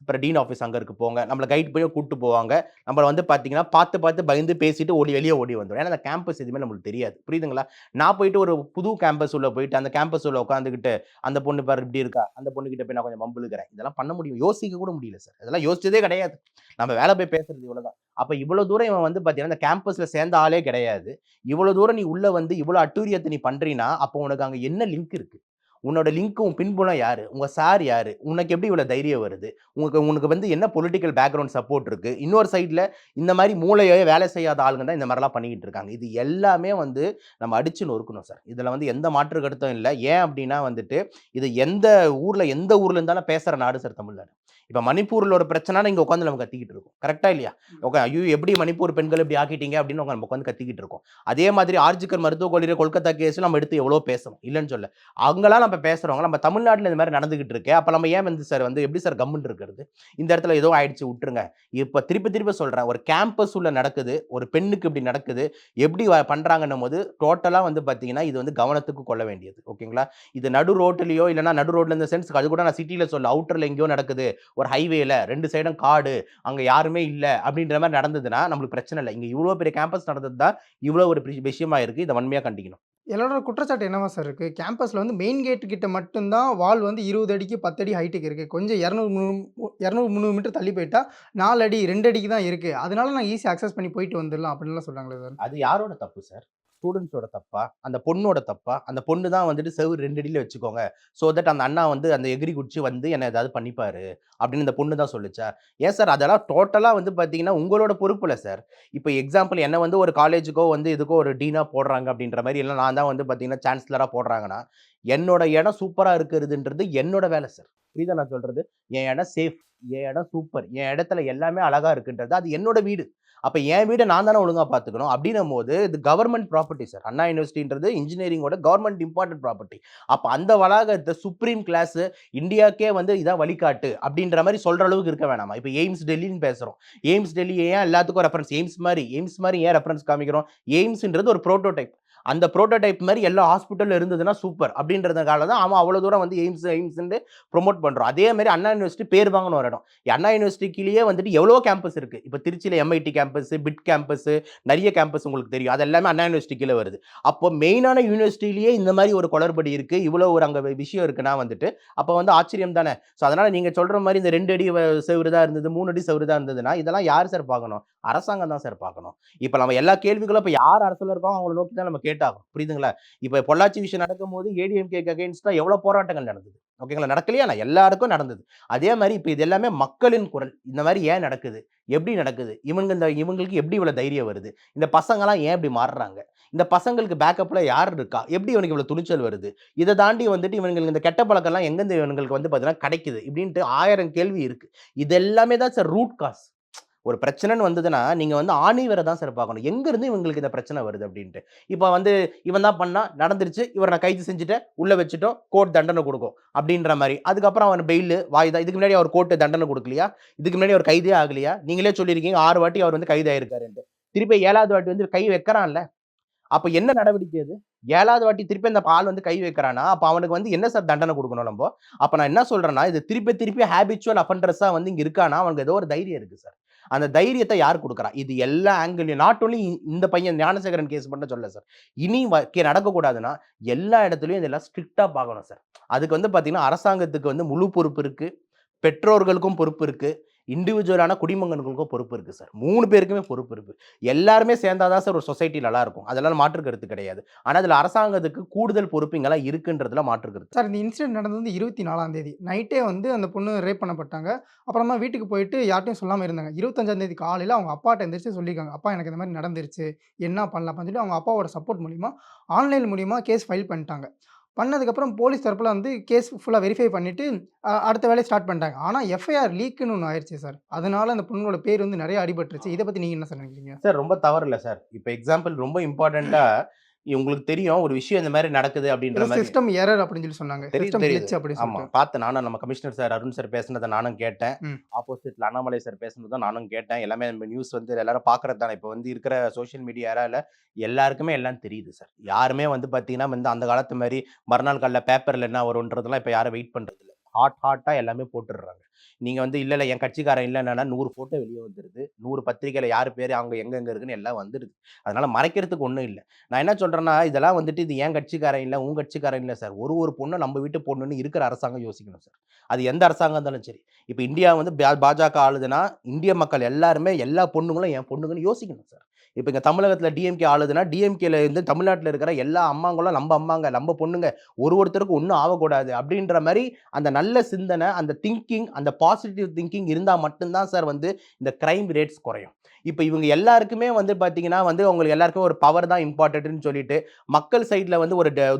அப்புறம் டீன் ஆஃபீஸ் அங்க இருக்கு போங்க. நம்மள கைட் பண்ணி கூப்பிட்டு போவாங்க. நம்மளை வந்து பார்த்தீங்கன்னா, பார்த்து பார்த்து பயந்து பேசிட்டு ஓடி வெளியே ஓடி வந்துடும் ஏன்னா அந்த கேம்பஸ் எதுவுமே நம்மளுக்கு தெரியாது. புரியுதுங்களா? நான் போயிட்டு ஒரு புது கேம்பஸ் உள்ள போயிட்டு, அந்த கேம்பஸ் உள்ள உட்காந்துக்கிட்டு, அந்த பொண்ணு பேர் இப்படி இருக்கா. அந்த பொண்ணுக்கிட்ட போய் நான் கொஞ்சம் மம்புழுக்கிறேன் இதெல்லாம் பண்ண முடியும். யோசிக்க கூட முடியல சார். இதெல்லாம் யோசிச்சதே கிடையாது. நம்ம வேலை போய் பேசுறது இவ்வளோதான். அப்ப இவ்வளோ தூரம் இவன் வந்து பார்த்தீங்கன்னா, இந்த கேம்பஸ்ல சேர்ந்த ஆளே கிடையாது. இவ்வளோ தூரம் நீ உள்ள வந்து இவ்வளோ அட்டூரியத்தை நீ பண்ணுறீன்னா அப்போ உனக்கு அங்க என்ன லிங்க் இருக்கு? உன்னோட லிங்க்கும் பின்புலம் யார் உங்கள் சார் யார் உனக்கு எப்படி இவ்வளோ தைரியம் வருது? உங்களுக்கு உனக்கு வந்து என்ன பொலிட்டிக்கல் பேக்ரவுண்ட் சப்போர்ட் இருக்குது இன்னொரு சைடில் இந்த மாதிரி மூளையே வேலை செய்யாத ஆளுங்க தான் இந்த மாதிரிலாம் பண்ணிக்கிட்டு இருக்காங்க. இது எல்லாமே வந்து நம்ம அடிச்சு நொறுக்கணும் சார். இதில் வந்து எந்த மாற்று கருத்தும் ஏன் அப்படின்னா வந்துட்டு, இது எந்த ஊரில் எந்த ஊரில் இருந்தாலும் பேசுகிற நாடு சார் தமிழ்நாடு. இப்ப மணிப்பூர்ல ஒரு பிரச்சனைனா இங்க உட்காந்து நம்ம கத்திக்கிட்டு இருக்கோம். கரெக்ட்டா இல்லையா? ஓகே ஐயோ! எப்படி மணிப்பூர் பெண்கள இப்படி ஆக்கிட்டீங்க அப்படின்னு நம்ம உட்காந்து கத்திக்கிட்டு இருக்கோம். அதே மாதிரி ஆர்ஜிகர் மருத்துவக் கல்லூரி கொல்கத்தா கேஸ்ல நம்ம எடுத்து எவ்வளோ பேசுறோம். இல்லன்னு சொல்லல. அங்கலாம் நம்ம பேசுறவங்க நம்ம தமிழ்நாட்டுல இந்த மாரி நடந்துகிட்டு இருக்கே. அப்ப நம்ம ஏன் வந்து சார் வந்து எப்படி சார் கம்முன்னு இருக்கிறது? இந்த இடத்துல ஏதோ ஆயிடுச்சு விட்டுருங்க. இப்ப திருப்பி திருப்பி சொல்றேன். ஒரு கேம்பஸ் உள்ள நடக்குது. ஒரு பெண்ணுக்கு இப்படி நடக்குது. எப்படி வ பண்றாங்கன்னும்போது, டோட்டலா வந்து பார்த்தீங்கன்னா, இது வந்து கவனத்துக்கு கொள்ள வேண்டியது. ஓகேங்களா? இது நடு ரோட்டுலயோ இல்லன்னா நடு ரோட்ல இந்த சென்ஸ் அது கூட நான் சிட்டில சொல்லல. அவுட்டர்ல எங்கேயோ நடக்குது. ஒரு ஹைவேல 2 சைடும் காடு. அங்க யாருமே இல்ல. அப்படின்ற மாரி நடந்ததுன்னா, நம்மளுக்கு பிரச்சனை இல்ல. இங்க இவ்வளோ பெரிய கேம்பஸ் நடந்தது தான் இவ்வளோ ஒரு விஷயமா இருக்கு. இத வன்மையா கண்டிக்கணும். எல்லாரோட குற்றச்சாட்டு என்னவா சார் இருக்கு? கேம்பஸ்ல வந்து மெயின் கேட் கிட்ட மட்டும் தான் வால் வந்து 20 அடிக்கு 10 அடி ஹைட்டுக்கு இருக்கு. கொஞ்சம் 200, 300 200, 300 மீட்டர் தள்ளி போயிட்டா 4 அடி, 2 அடிக்கு தான் இருக்கு. அதனால நான் ஈஸியா அக்சஸ் பண்ணி போயிட்டு வந்துடலாம் அப்படின்லாம் சொல்றாங்களே சார். அது யாரோட தப்பு சார்? ஸ்டூடண்ட்ஸோட தப்பா? அந்த பொண்ணோட தப்பா? அந்த பொண்ணு தான் வந்துட்டு செவுரு 2 அடியில வச்சுக்கோங்க. ஸோ தட் அந்த அண்ணா வந்து அந்த எகிரி குடிச்சு வந்து என்னை ஏதாவது பண்ணிப்பாரு. அப்படின்னு இந்த பொண்ணு தான் சொல்லிச்சா ஏன் சார் அதெல்லாம் டோட்டலாக வந்து பார்த்தீங்கன்னா, உங்களோட பொறுப்பில் சார். இப்போ எக்ஸாம்பிள் என்ன வந்து ஒரு காலேஜுக்கோ வந்து இதுக்கோ ஒரு டீனாக போடுறாங்க அப்படின்ற மாதிரி எல்லாம் நான் தான் வந்து பார்த்தீங்கன்னா, சான்ஸ்லராக போடுறாங்கன்னா, என்னோட இடம் சூப்பராக இருக்கிறதுன்றது என்னோட வேலை சார். புரியுதா நான் சொல்கிறது என் இடம் சேஃப். என் இடம் சூப்பர். என் இடத்துல எல்லாமே அழகாக இருக்குன்றது அது என்னோட வீடு. அப்போ என் வீடை நான் தானே ஒழுங்காக பார்த்துக்கணும். அப்படின்னும்போது இது கவர்மெண்ட் ப்ராப்பர்ட்டி சார். அண்ணா யூனிவர்சிட்டின்றது இன்ஜினியரிங்கோட கவர்மெண்ட் இம்பார்ட்டன்ட் ப்ராப்பர்ட்டி. அப்போ அந்த வளாகத்தை சுப்ரீம் கிளாஸு இந்தியாக்கே வந்து இதான் வழிகாட்டு அப்படின்ற மாதிரி சொல்கிற அளவுக்கு இருக்க வேணாமா? இப்போ எய்ம்ஸ் டெல்லின்னு பேசுறோம். எய்ம்ஸ் டெல்லி ஏன் எல்லாத்துக்கும் ரெஃபரன்ஸ் எய்ம்ஸ் மாதிரி எய்ம்ஸ் மாதிரி ஏன் ரெஃபரன்ஸ் காமிக்கிறோம்? எய்ம்ஸ்ன்றது ஒரு ப்ரோட்டோடைப் அந்த ப்ரோட்டோடைப் மாதிரி எல்லா ஹாஸ்பிட்டலும் இருந்ததுன்னா சூப்பர். அப்படின்றதுனால தான் அவன் அவ்வளோ தூரம் வந்து எய்ம்ஸ் எய்ம்ஸ்ன்னு ப்ரமோட் பண்ணுறோம் அதே மாதிரி அண்ணா யூனிவர்சிட்டி பேர் வாங்கின ஒரு இடம். அண்ணா யூனிவர்சிட்டிக்கிலேயே வந்துட்டு எவ்வளோ கேம்பஸ் இருக்குது இப்போ திருச்சியில் எம்ஐடி கேம்பஸ், பிட் கேம்பஸ் நிறைய கேம்பஸ் உங்களுக்கு தெரியும். அது எல்லாமே அண்ணா யூனிவர்சிட்டியில் வருது. அப்போ மெயினான யூனிவர்சிட்டிலேயே இந்த மாதிரி ஒரு குளறுபடி இருக்குது இவ்வளோ ஒரு அங்கே விஷயம் இருக்குன்னா வந்துட்டு, அப்போ வந்து ஆச்சரியம் தானே. ஸோ அதனால் நீங்கள் சொல்கிற மாதிரி இந்த ரெண்டு அடி வ தான் இருந்தது, மூணு அடி செவுரு தான் இருந்ததுன்னா, இதெல்லாம் யார் சார் பார்க்கணும்? அரசாங்கம் தான் சார் பார்க்கணும். இப்போ நம்ம எல்லா கேள்விகளும் இப்போ யார் அரசில் இருக்கோம் அவங்கள நோக்கி தான் நம்ம கேட்டாகும் புரியுதுங்களா? இப்போ பொள்ளாச்சி விஷயம் நடக்கும்போது ஏடிஎம்கேக்கு அகேன்ஸ்டாக எவ்வளோ போராட்டங்கள் நடந்தது. ஓகேங்களா நடக்கலையா? நான் எல்லாருக்கும் நடந்தது. அதே மாதிரி இப்போ இது எல்லாமே மக்களின் குரல். இந்த மாதிரி ஏன் நடக்குது? எப்படி நடக்குது? இவங்க இந்த இவங்களுக்கு எப்படி இவ்வளோ தைரியம் வருது? இந்த பசங்களாம் ஏன் இப்படி மாறுறாங்க? இந்த பசங்களுக்கு பேக்கப்பில் யார் இருக்கா? எப்படி இவனுக்கு இவ்வளோ துணிச்சல் வருது? இதை தாண்டி வந்துட்டு இவங்களுக்கு இந்த கெட்ட பழக்கம்லாம் எங்கேருந்து இவங்களுக்கு வந்து பார்த்தீங்கன்னா கிடைக்குது. இப்படின்ட்டு ஆயிரம் கேள்வி இருக்குது இது எல்லாமே தான் சார் ரூட் காஸ் ஒரு பிரச்சனைன்னு வந்ததுன்னா நீங்கள் வந்து ஆணிவரை தான் சார் பார்க்கணும். எங்கேருந்து இவங்களுக்கு இந்த பிரச்சனை வருது அப்படின்ட்டு. இப்போ வந்து இவன் தான் பண்ணால் நடந்துருச்சு இவரை நான் கைது செஞ்சுட்டேன் உள்ளே வச்சுட்டோம் கோர்ட் தண்டனை கொடுக்கும் அப்படின்ற மாதிரி. அதுக்கப்புறம் அவன் பெயில் வாய்தா இதுக்கு முன்னாடி அவர் கோர்ட்டு தண்டனை கொடுக்கலையா? இதுக்கு முன்னாடி அவர் கைதே ஆகலையா? நீங்களே சொல்லியிருக்கீங்க ஆறு வாட்டி அவர் வந்து கைது ஆயிருக்காருன்ட்டு. திருப்பி ஏழாவது வாட்டி வந்து கை வைக்கிறான்ல. அப்போ என்ன நடவடிக்கை அது? ஏழாவது வாட்டி திருப்பி அந்த ஆள் வந்து கை வைக்கிறானா? அப்போ அவனுக்கு வந்து என்ன சார் தண்டனை கொடுக்கணும் நம்ம? அப்போ நான் என்ன சொல்கிறேன்னா இது திருப்பி திருப்பி ஹேபிச்சுவல் அஃபண்டர்ஸாக வந்து இங்கே இருக்கானா? அவனுக்கு ஏதோ ஒரு தைரியம் இருக்குது சார். அந்த தைரியத்தை யார் கொடுக்குறா? இது எல்லா ஆங்கிள்லையும் நாட் only இந்த பையன் ஞானசேகரன் கேஸ் மட்டும் சொல்ல சார் இனி வ- நடக்கக்கூடாதுன்னா எல்லா இடத்துலையும் இதெல்லாம் ஸ்ட்ரிக்டாக பார்க்கணும் சார் அதுக்கு வந்து பார்த்தீங்கன்னா அரசாங்கத்துக்கு வந்து முழு பொறுப்பு இருக்குது பெற்றோர்களுக்கும் பொறுப்பு இருக்குது இண்டிவிஜுவலான குடிமகன்களுக்கும் பொறுப்பு இருக்குது சார் மூணு பேருக்குமே பொறுப்பு இருக்குது எல்லாருமே சேர்ந்தாதான் சார் ஒரு சொசைட்டி நல்லா இருக்கும். அதெல்லாம் மாற்று கருத்து கிடையாது. ஆனால் அதில் அரசாங்கத்துக்கு கூடுதல் பொறுப்பு இங்கெல்லாம் இருக்குன்றதுல மாற்று கருத்து. சார் இந்த இன்சிடென்ட் நடந்தது வந்து இருபத்தி நாலாம் தேதி நைட்டே வந்து அந்த பொண்ணு ரேப் பண்ணப்பட்டாங்க. அப்புறமா வீட்டுக்கு போயிட்டு யார்ட்டையும் சொல்லாமல் இருந்தாங்க. இருபத்தஞ்சாம் தேதி காலையில் அவங்க அப்பாட்ட எந்திரிச்சு சொல்லியிருக்காங்க. அப்பா எனக்கு இந்த மாதிரி நடந்துருச்சு. என்ன பண்ணலாம் அப்படின்னு சொல்லி அவங்க அப்பாவோட சப்போர்ட் மூலிமா ஆன்லைன் மூலிமா கேஸ் ஃபைல் பண்ணிட்டாங்க. பண்ணதுக்கப்புறம் போலீஸ் தரப்பில் வந்து கேஸ் ஃபுல்லாக வெரிஃபை பண்ணிவிட்டு அடுத்த வேலையை ஸ்டார்ட் பண்ணிட்டாங்க. ஆனால் எஃப்ஐஆர் லீக்குன்னு ஒன்று ஆயிடுச்சு சார் அதனால அந்த பொண்ணோட பேர் வந்து நிறைய அடிபட்டுருச்சு. இதை பற்றி நீங்கள் என்ன சார் நினைக்கிறீங்க? சார் ரொம்ப தவறு இல்லை சார் இப்போ எக்ஸாம்பிள் ரொம்ப இம்பார்ட்டண்ட்டாக உங்களுக்கு தெரியும் ஒரு விஷயம் இந்த மாதிரி நடக்குது அப்படின்ற மாதிரி. சிஸ்டம் எரர் அப்படின்னு சொல்லி சொன்னாங்க. கிளிச் அப்படின்னு ஆமா. பார்த்து நானும் நம்ம கமிஷனர் சார் அருண் சார் பேசுனதை நானும் கேட்டேன். ஆப்போசிட்ல அண்ணாமலை சார் பேசுனதை நானும் கேட்டேன். எல்லாமே நம்ம நியூஸ் வந்து எல்லாரும் பார்க்கறது தானே. இப்போ வந்து இருக்கிற சோஷியல் மீடியா ஏரால எல்லாருக்குமே எல்லாம் தெரியுது சார் யாருமே வந்து பார்த்தீங்கன்னா வந்து அந்த காலத்து மாதிரி மறுநாள் காலைல பேப்பரில் என்ன வரும்ன்றதெல்லாம் இப்போ யாரும் வெயிட் பண்ணுறது இல்லை ஹாட் ஹாட்டாக எல்லாமே போட்டுடுறாங்க. நீங்கள் வந்து இல்லை இல்லை என் கட்சிக்காரன் இல்லைன்னா நூறு ஃபோட்டோ வெளியே வந்துடுது நூறு பத்திரிகையில் யார் பேர் அவங்க எங்கெங்கே இருக்குன்னு எல்லாம் வந்துடுது அதனால மறைக்கிறதுக்கு ஒன்றும் இல்லை. நான் என்ன சொல்கிறேன்னா இதெல்லாம் வந்துட்டு இது ஏன் கட்சிக்காரன் இல்லை உன் கட்சிக்காரன் இல்லை சார். ஒரு ஒரு பொண்ணு நம்ம வீட்டு பொண்ணுன்னு இருக்கிற அரசாங்கம் யோசிக்கணும் சார். அது எந்த அரசாங்கம் இருந்தாலும் சரி. இப்போ இந்தியா வந்து பா- பாஜக ஆளுதுன்னா இந்திய மக்கள் எல்லாருமே எல்லா பொண்ணுங்களும் என் பொண்ணுங்கன்னு யோசிக்கணும் சார். இப்போ இங்கே தமிழகத்தில் டிஎம்கே ஆளுதுன்னா டிஎம்கேல இருந்து தமிழ்நாட்டில் இருக்கிற எல்லா அம்மாங்களும் நம்ம அம்மாங்க நம்ம பொண்ணுங்க ஒரு ஒருத்தருக்கு ஒன்றும் ஆகக்கூடாது அப்படின்ற மாதிரி அந்த நல்ல சிந்தனை அந்த திங்கிங் அந்த பாசிட்டிவ் திங்கிங் இருந்தால் மட்டும்தான் சார் வந்து இந்த கிரைம் ரேட்ஸ் குறையும். இப்போ இவங்க எல்லாருக்குமே வந்து பார்த்தீங்கன்னா வந்து அவங்களுக்கு எல்லாருக்குமே ஒரு பவர் தான் இம்பார்ட்டன்ட்னு சொல்லிட்டு மக்கள் சைடில் வந்து ஒரு ட-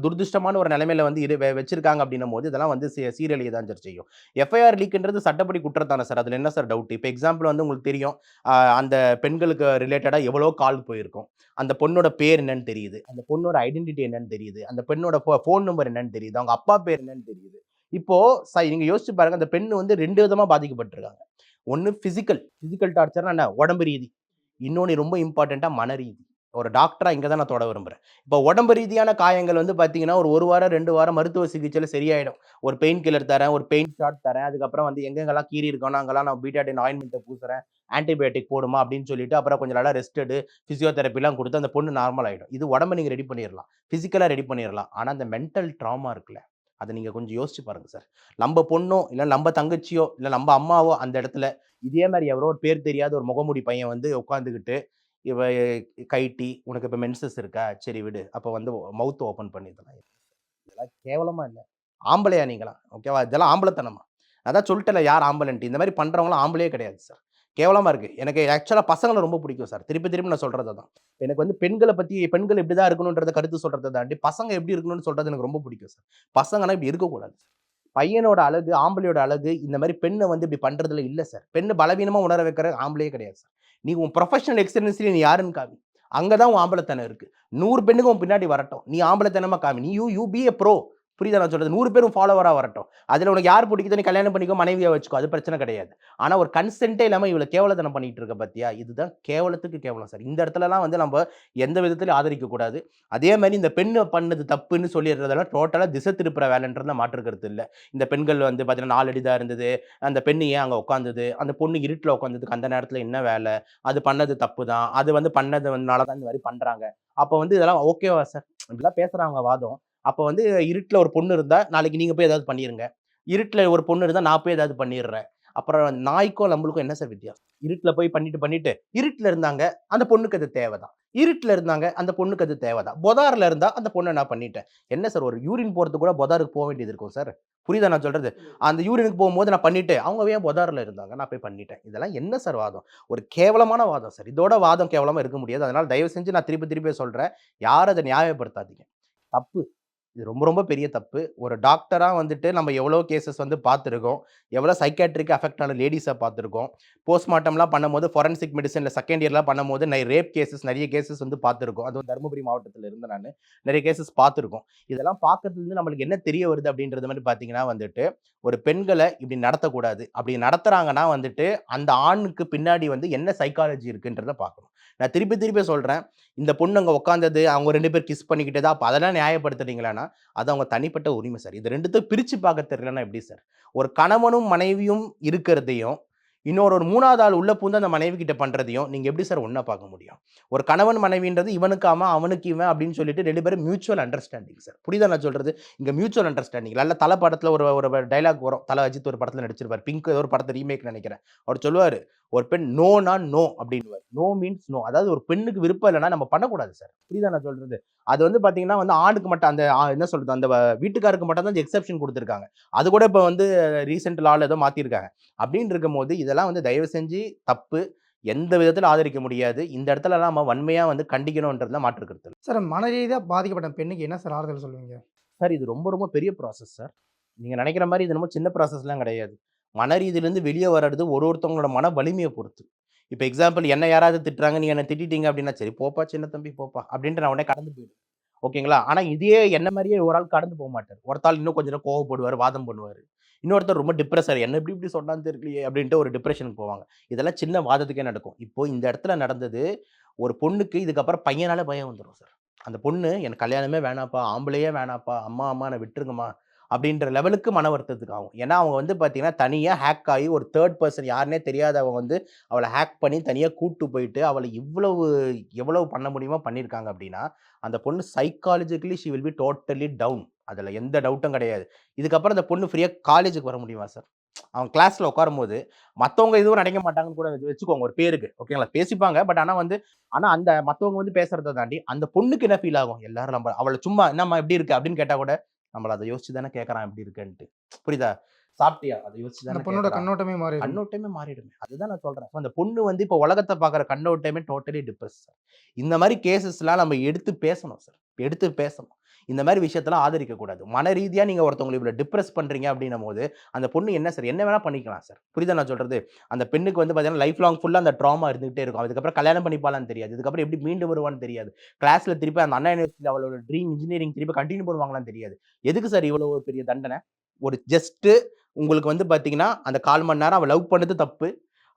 ஒரு நிலைமையில வந்து இரு வச்சிருக்காங்க அப்படின்னும் போது இதெல்லாம் வந்து சீரியலையை தான் சார் செய்யும். எஃப்ஐஆர் லீக்ன்றது சட்டப்படி குற்றத்தானே சார் அதில் என்ன சார் டவுட் இப்போ எக்ஸாம்பிள் வந்து உங்களுக்கு தெரியும். அந்த பெண்களுக்கு ரிலேட்டடாக எவ்வளோ கால் போயிருக்கும். அந்த பொண்ணோட பேர் என்னன்னு தெரியுது. அந்த பொண்ணோட ஐடென்டிட்டி என்னன்னு தெரியுது. அந்த பெண்ணோட ஃபோன் நம்பர் என்னன்னு தெரியுது. அவங்க அப்பா பேர் என்னன்னு தெரியுது. இப்போ ச நீங்க யோசிச்சு பாருங்க அந்த பெண் வந்து ரெண்டு விதமா பாதிக்கப்பட்டிருக்காங்க. ஒன்று ஃபிசிக்கல் ஃபிசிக்கல் டார்ச்சர்னா என்ன? உடம்பு ரீதி. இன்னொன்று ரொம்ப இம்பார்ட்டண்ட்டாக மன ரீதி. ஒரு டாக்டராக இங்கே தான் நான் தொட விரும்புகிறேன் இப்போ உடம்பு ரீதியான காயங்கள் வந்து பார்த்தீங்கன்னா ஒரு ஒரு வாரம் ரெண்டு வாரம் மருத்துவ சிகிச்சையில் சரியாயிடும். ஒரு பெயின் கில்லர் தரேன் ஒரு பெயின் ஷாட் தரேன் அதுக்கப்புறம் வந்து எங்கெங்கெல்லாம் கீறி இருக்கணும் அங்கெல்லாம் நான் பீட்டாட்டின் ஆயின்மெண்ட்டை பூசுகிறேன் ஆன்டிபயோட்டிக் போடுமா அப்படின்னு சொல்லிட்டு அப்புறம் கொஞ்சம் நல்லா ரெஸ்டடு ஃபிசியோதெரப்பிலாம் கொடுத்து அந்த பொண்ணு நார்மல் ஆகிடும் இது உடம்பு நீங்கள் ரெடி பண்ணிடலாம் ஃபிசிக்கலாக ரெடி பண்ணிடலாம் ஆனால் அந்த மென்டல் ட்ராமா இருக்குல்ல. அதை நீங்கள் கொஞ்சம் யோசிச்சு பாருங்கள் சார். நம்ம பொண்ணோ இல்லை நம்ம தங்கச்சியோ இல்லை நம்ம அம்மாவோ அந்த இடத்துல இதே மாதிரி எவரோ ஒரு பேர் தெரியாத ஒரு முகமூடி பையன் வந்து உட்காந்துக்கிட்டு இவ கைட்டி உனக்கு இப்போ மென்சஸ் இருக்கா? சரி விடு. அப்போ வந்து மவுத் ஓப்பன் பண்ணி இதெல்லாம் இதெல்லாம் இல்லை. ஆம்பளையா நீங்களாம். ஓகேவா? இதெல்லாம் ஆம்பளைத்தனமா? அதான் சொல்லிட்டல யார் ஆம்பளைன்ட்டு? இந்த மாதிரி பண்ணுறவங்களாம் ஆம்பளையே கிடையாது சார். கேவலமாக இருக்குது எனக்கு ஆக்சுவலாக பசங்களை ரொம்ப பிடிக்கும் சார். திருப்பி திருப்பி நான் சொல்கிறது தான் எனக்கு வந்து பெண்களை பற்றி பெண்கள் இப்படி தான் இருக்கணுன்றத கருத்து சொல்றதை தாண்டி பசங்க எப்படி இருக்கணும்னு சொல்றது எனக்கு ரொம்ப பிடிக்கும் சார். பசங்கன்னா இப்படி இருக்கக்கூடாது சார். பையனோட அழகு ஆம்பளையோட அழகு இந்த மாதிரி பெண்ணை வந்து இப்படி பண்ணுறதுல இல்லை சார். பெண்ணு பலவீனமாக உணர வைக்கிற ஆம்பளையே கிடையாது சார். நீ உன் ப்ரொஃபஷனல் எக்ஸ்பீரியன்ஸ்லேயே நீ யாருன்னு காமி. அங்கதான் உன் ஆம்பளைத்தனம் இருக்குது நூறு பெண்ணுக்கு உன் பின்னாடி வரட்டும். நீ ஆம்பளைத்தனமாக காமி. நீ you you be a bro புரியுதா நான் சொல்றது? நூறு பேரும் ஃபாலோவராக வரட்டும். அதில் உனக்கு யார் பிடிக்குதோ நீ கல்யாணம் பண்ணிக்கோ மனைவியாக வச்சுக்கோ. அது பிரச்சனை கிடையாது. ஆனால் ஒரு கன்சென்ட்டே இல்லாமல் இவ்வளோ கேவலத்தனம் பண்ணிட்டு இருக்க பத்தியா? இதுதான் கேவலத்துக்கு கேவலம் சார் இந்த இடத்துலலாம் வந்து நம்ம எந்த விதத்துலையும் ஆதரிக்க கூடாது. அதே மாதிரி இந்த பெண் பண்ணது தப்புன்னு சொல்லிடுறதெல்லாம் டோட்டலாக திசை திருப்புற வேலைன்றத மாற்றுக்கிறது இல்லை. இந்த பெண்கள் வந்து பார்த்தீங்கன்னா நாலு இருந்தது. அந்த பெண்ணு ஏன் அங்கே உட்காந்தது அந்த பொண்ணு இருட்டில் உட்காந்ததுக்கு அந்த நேரத்தில் என்ன வேலை? அது பண்ணது தப்பு தான் அது வந்து பண்ணது வந்துனால தான் இந்த மாதிரி பண்ணுறாங்க அப்போ வந்து இதெல்லாம் ஓகேவா சார் இப்படிலாம் பேசுகிறாங்க வாதம். அப்போ வந்து இருட்டில் ஒரு பொண்ணு இருந்தால் நாளைக்கு நீங்கள் போய் ஏதாவது பண்ணிடுங்க இருட்டில் ஒரு பொண்ணு இருந்தால் நான் போய் ஏதாவது பண்ணிடுறேன் அப்புறம் நாய்க்கும் நம்மளுக்கும் என்ன சார் வித்தியாசம்? இருட்டில் போய் பண்ணிட்டு பண்ணிட்டு இருட்டில் இருந்தாங்க அந்த பொண்ணுக்கு அது தேவைதான். இருட்டில் இருந்தாங்க அந்த பொண்ணுக்கு அது தேவைதான். பொதாரில் இருந்தால் அந்த பொண்ணை நான் பண்ணிட்டேன். என்ன சார் ஒரு யூரின் போகிறதுக்கு கூட பொதாருக்கு போக வேண்டியது இருக்கும் சார்? புரியுதா நான் சொல்கிறது அந்த யூரினுக்கு போகும்போது நான் பண்ணிட்டு அவங்க ஏன் பொதாரில் இருந்தாங்க நான் போய் பண்ணிட்டேன். இதெல்லாம் என்ன சார் வாதம்? ஒரு கேவலமான வாதம் சார். இதோட வாதம் கேவலமாக இருக்க முடியாது. அதனால் தயவு செஞ்சு நான் திருப்பி திருப்பி சொல்கிறேன் யாரும் அதை நியாயப்படுத்தாதீங்க. தப்பு. இது ரொம்ப ரொம்ப பெரிய தப்பு. ஒரு டாக்டராக வந்துட்டு நம்ம எவ்வளோ கேசஸ் வந்து பார்த்துருக்கோம். எவ்வளோ சைக்காட்ரிக் அஃபெக்ட் ஆன லேடிஸை பார்த்துருக்கோம். போஸ்ட்மார்ட்டம்லாம் பண்ணும்போது ஃபொரன்சிக் மெடிசனில் செகண்ட் இயர்லாம் பண்ணும்போது நிறைய ரேப் கேசஸ் நிறைய கேசஸ் வந்து பார்த்துருக்கோம். அதுவும் தருமபுரி மாவட்டத்தில் இருந்து நான். நிறைய கேசஸ் பார்த்துருக்கோம். இதெல்லாம் பார்க்கறதுலேருந்து நம்மளுக்கு என்ன தெரிய வருது அப்படின்றது மாதிரி பார்த்தீங்கன்னா வந்துட்டு ஒரு பெண்களை இப்படி நடத்தக்கூடாது. அப்படி நடத்துகிறாங்கன்னா வந்துட்டு அந்த ஆணுக்கு பின்னாடி வந்து என்ன சைக்காலஜி இருக்குன்றத பார்க்கணும். நான் திருப்பி திருப்பி சொல்கிறேன் இந்த பொண்ணு அங்கே உட்காந்தது அவங்க ரெண்டு பேர் கிஸ் பண்ணிக்கிட்டதா அப்போ அதெல்லாம் நியாயப்படுத்துறீங்களான்னா அது அவங்க தனிப்பட்ட உரிமை சார் இது ரெண்டுத்தையும் பிரித்து பார்க்க தெரியலன்னா எப்படி சார் ஒரு கணவனும் மனைவியும் இருக்கிறதையும் இன்னொரு ஒரு மூணாவது ஆள் உள்ள பூந்து அந்த மனைவி கிட்ட பண்ணுறதையும் நீங்கள் எப்படி சார் ஒன்றா பார்க்க முடியும்? ஒரு கணவன் மனைவின்றது இவனுக்காம அவனுக்கு இவன் அப்படின்னு சொல்லிட்டு ரெண்டு பேரும் மியூச்சுவல் அண்டர்ஸ்டாண்டிங் சார் புரியுதா நான் சொல்கிறது இங்கே மியூச்சுவல் அண்டர்ஸ்டாண்டிங் நல்ல தலை படத்தில் ஒரு ஒரு டைலாக் வரும். தலை அஜித் ஒரு படத்தில் நடிச்சிருப்பார். பிங்க் ஏதோ ஒரு படத்தை ரீமேக் நினைக்கிறேன். அவர் சொல்லுவார் ஒரு பெண் நோனா நோ அப்படின்னு நோ மீன்ஸ் நோ அதாவது ஒரு பெண்ணுக்கு விருப்பம் இல்லைன்னா நம்ம பண்ணக்கூடாது சார். புரியுதா நான் சொல்றது? அது வந்து பாத்தீங்கன்னா வந்து ஆணுக்கு மட்டும் அந்த என்ன சொல்றது? அந்த வீட்டுக்காருக்கு மட்டும் தான் எக்ஸெப்ஷன் கொடுத்துருக்காங்க. அது கூட இப்போ வந்து ரீசெண்ட் லால ஏதோ மாத்திருக்காங்க. அப்படின்னு இருக்கும்போது இதெல்லாம் வந்து தயவு செஞ்சு தப்பு. எந்த விதத்தில் ஆதரிக்க முடியாது. இந்த இடத்துல நம்ம வன்மையாக வந்து கண்டிக்கணுன்றதுல மாற்றுக்கிறது. சார் மன ரீதியாக பாதிக்கப்பட்ட பெண்ணுக்கு என்ன சார் ஆறுதல் சொல்லுவீங்க? சார் இது ரொம்ப ரொம்ப பெரிய ப்ராசஸ் சார். நீங்கள் நினைக்கிற மாதிரி இது ரொம்ப சின்ன ப்ராசஸ்லாம் கிடையாது. மன ரீதியிலேருந்து வெளியே வர்றது ஒரு ஒருத்தவங்களோட மன வலிமையை பொறுத்து. இப்போ எக்ஸாம்பிள் என்ன யாராவது திட்டுறாங்க நீ என்ன திட்டிட்டீங்க அப்படின்னா சரி போப்பா சின்ன தம்பி போப்பா அப்படின்ட்டு நான் உடனே கடந்து போயிடுவேன். ஓகேங்களா? ஆனால் இதே என்ன மாதிரியே ஒரு ஆள் கடந்து போக மாட்டார். ஒருத்தாள் இன்னும் கொஞ்சம் நேரம் கோவப்படுவார் வாதம் பண்ணுவார். இன்னொருத்தர் ரொம்ப டிப்ரெஷர் என்ன இப்படி இப்படி சொன்னான்னு தெரியலையே அப்படின்ட்டு ஒரு டிப்ரெஷனுக்கு போவாங்க. இதெல்லாம் சின்ன வாதத்துக்கே நடக்கும். இப்போ இந்த இடத்துல நடந்தது ஒரு பொண்ணுக்கு இதுக்கப்புறம் பையனால பயம் வந்துடும் சார். அந்த பொண்ணு எனக்கு கல்யாணமே வேணாப்பா ஆம்பளையே வேணாப்பா அம்மா அம்மா நான் விட்டுருங்கம்மா அப்படின்ற லெவலுக்கு மன வருத்தத்துக்கு ஆகும். ஏன்னா அவங்க வந்து பார்த்தீங்கன்னா தனியாக ஹேக் ஆகி ஒரு தேர்ட் பர்சன் யாருனே தெரியாதவங்க வந்து அவளை ஹேக் பண்ணி தனியாக கூட்டு போயிட்டு அவளை இவ்வளவு எவ்வளவு பண்ண முடியுமோ பண்ணியிருக்காங்க அப்படின்னா அந்த பொண்ணு psychologically she will be totally down அதில் எந்த டவுட்டும் கிடையாது. இதுக்கப்புறம் அந்த பொண்ணு ஃப்ரீயாக காலேஜுக்கு வர முடியுமா சார் அவன் கிளாஸில் உட்காரும்போது மற்றவங்க எதுவும் நடிக்க மாட்டாங்கன்னு கூட வச்சுக்கோங்க ஒரு பேருக்கு. ஓகேங்களா பேசிப்பாங்க பட் ஆனால் வந்து ஆனால் அந்த மற்றவங்க வந்து பேசுகிறத தாண்டி அந்த பொண்ணுக்கு என்ன ஃபீல் ஆகும்? எல்லாரும் நம்ம அவளை சும்மா என்னம்மா எப்படி இருக்கு? அப்படின்னு கேட்டால் கூட நம்மள அதை யோசிச்சு தானே கேட்குறான் எப்படி இருக்குன்ட்டு. புரியுதா? சாப்பிட்டியா? அதை யோசிச்சு தானே பொண்ணோட கண்ணோட்டமே மாறி கண்ணோட்டமே மாறிடுமே. அதுதான் நான் சொல்றேன். So, அந்த பொண்ணு வந்து இப்போ உலகத்தை பார்க்குற கண்ணோட்டமே டோட்டலி டிப்ரெஸ் சார் இந்த மாதிரி கேசஸ்லாம் நம்ம எடுத்து பேசணும் சார் எடுத்து பேசணும். இந்த மாதிரி விஷயத்தெல்லாம் ஆதரிக்க கூடாது மன ரீதியாக நீங்கள் ஒருத்தவங்களை இவ்வளோ டிப்ரெஸ் பண்ணுறீங்க அப்படின்னும் போது அந்த பொண்ணு என்ன சார்? என்ன வேணால் பண்ணிக்கலாம் சார். புரியுதா நான் சொல்கிறது அந்த பெண்ணுக்கு வந்து பார்த்தீங்கன்னா லைஃப் லாங் ஃபுல்லாக அந்த ட்ராமா இருந்துகிட்டே இருக்கும். அதுக்கப்புறம் கல்யாணம் பண்ணிப்பாலான்னு தெரியாது. இதுக்கப்புறம் எப்படி மீண்டு வருவான்னு தெரியாது. கிளாஸில் திருப்பி அந்த அண்ணா யூனிவர்சிட்டி அவளோட ட்ரீம் இன்ஜினியரிங் திருப்பி கண்டினியூ பண்ணுவாங்களான்னு தெரியாது. எதுக்கு சார் இவ்வளோ ஒரு பெரிய தண்டனை? ஒரு ஜஸ்ட்டு உங்களுக்கு வந்து பார்த்தீங்கன்னா அந்த கால் மணி நேரம் அவள் லவ் பண்ணது தப்பு.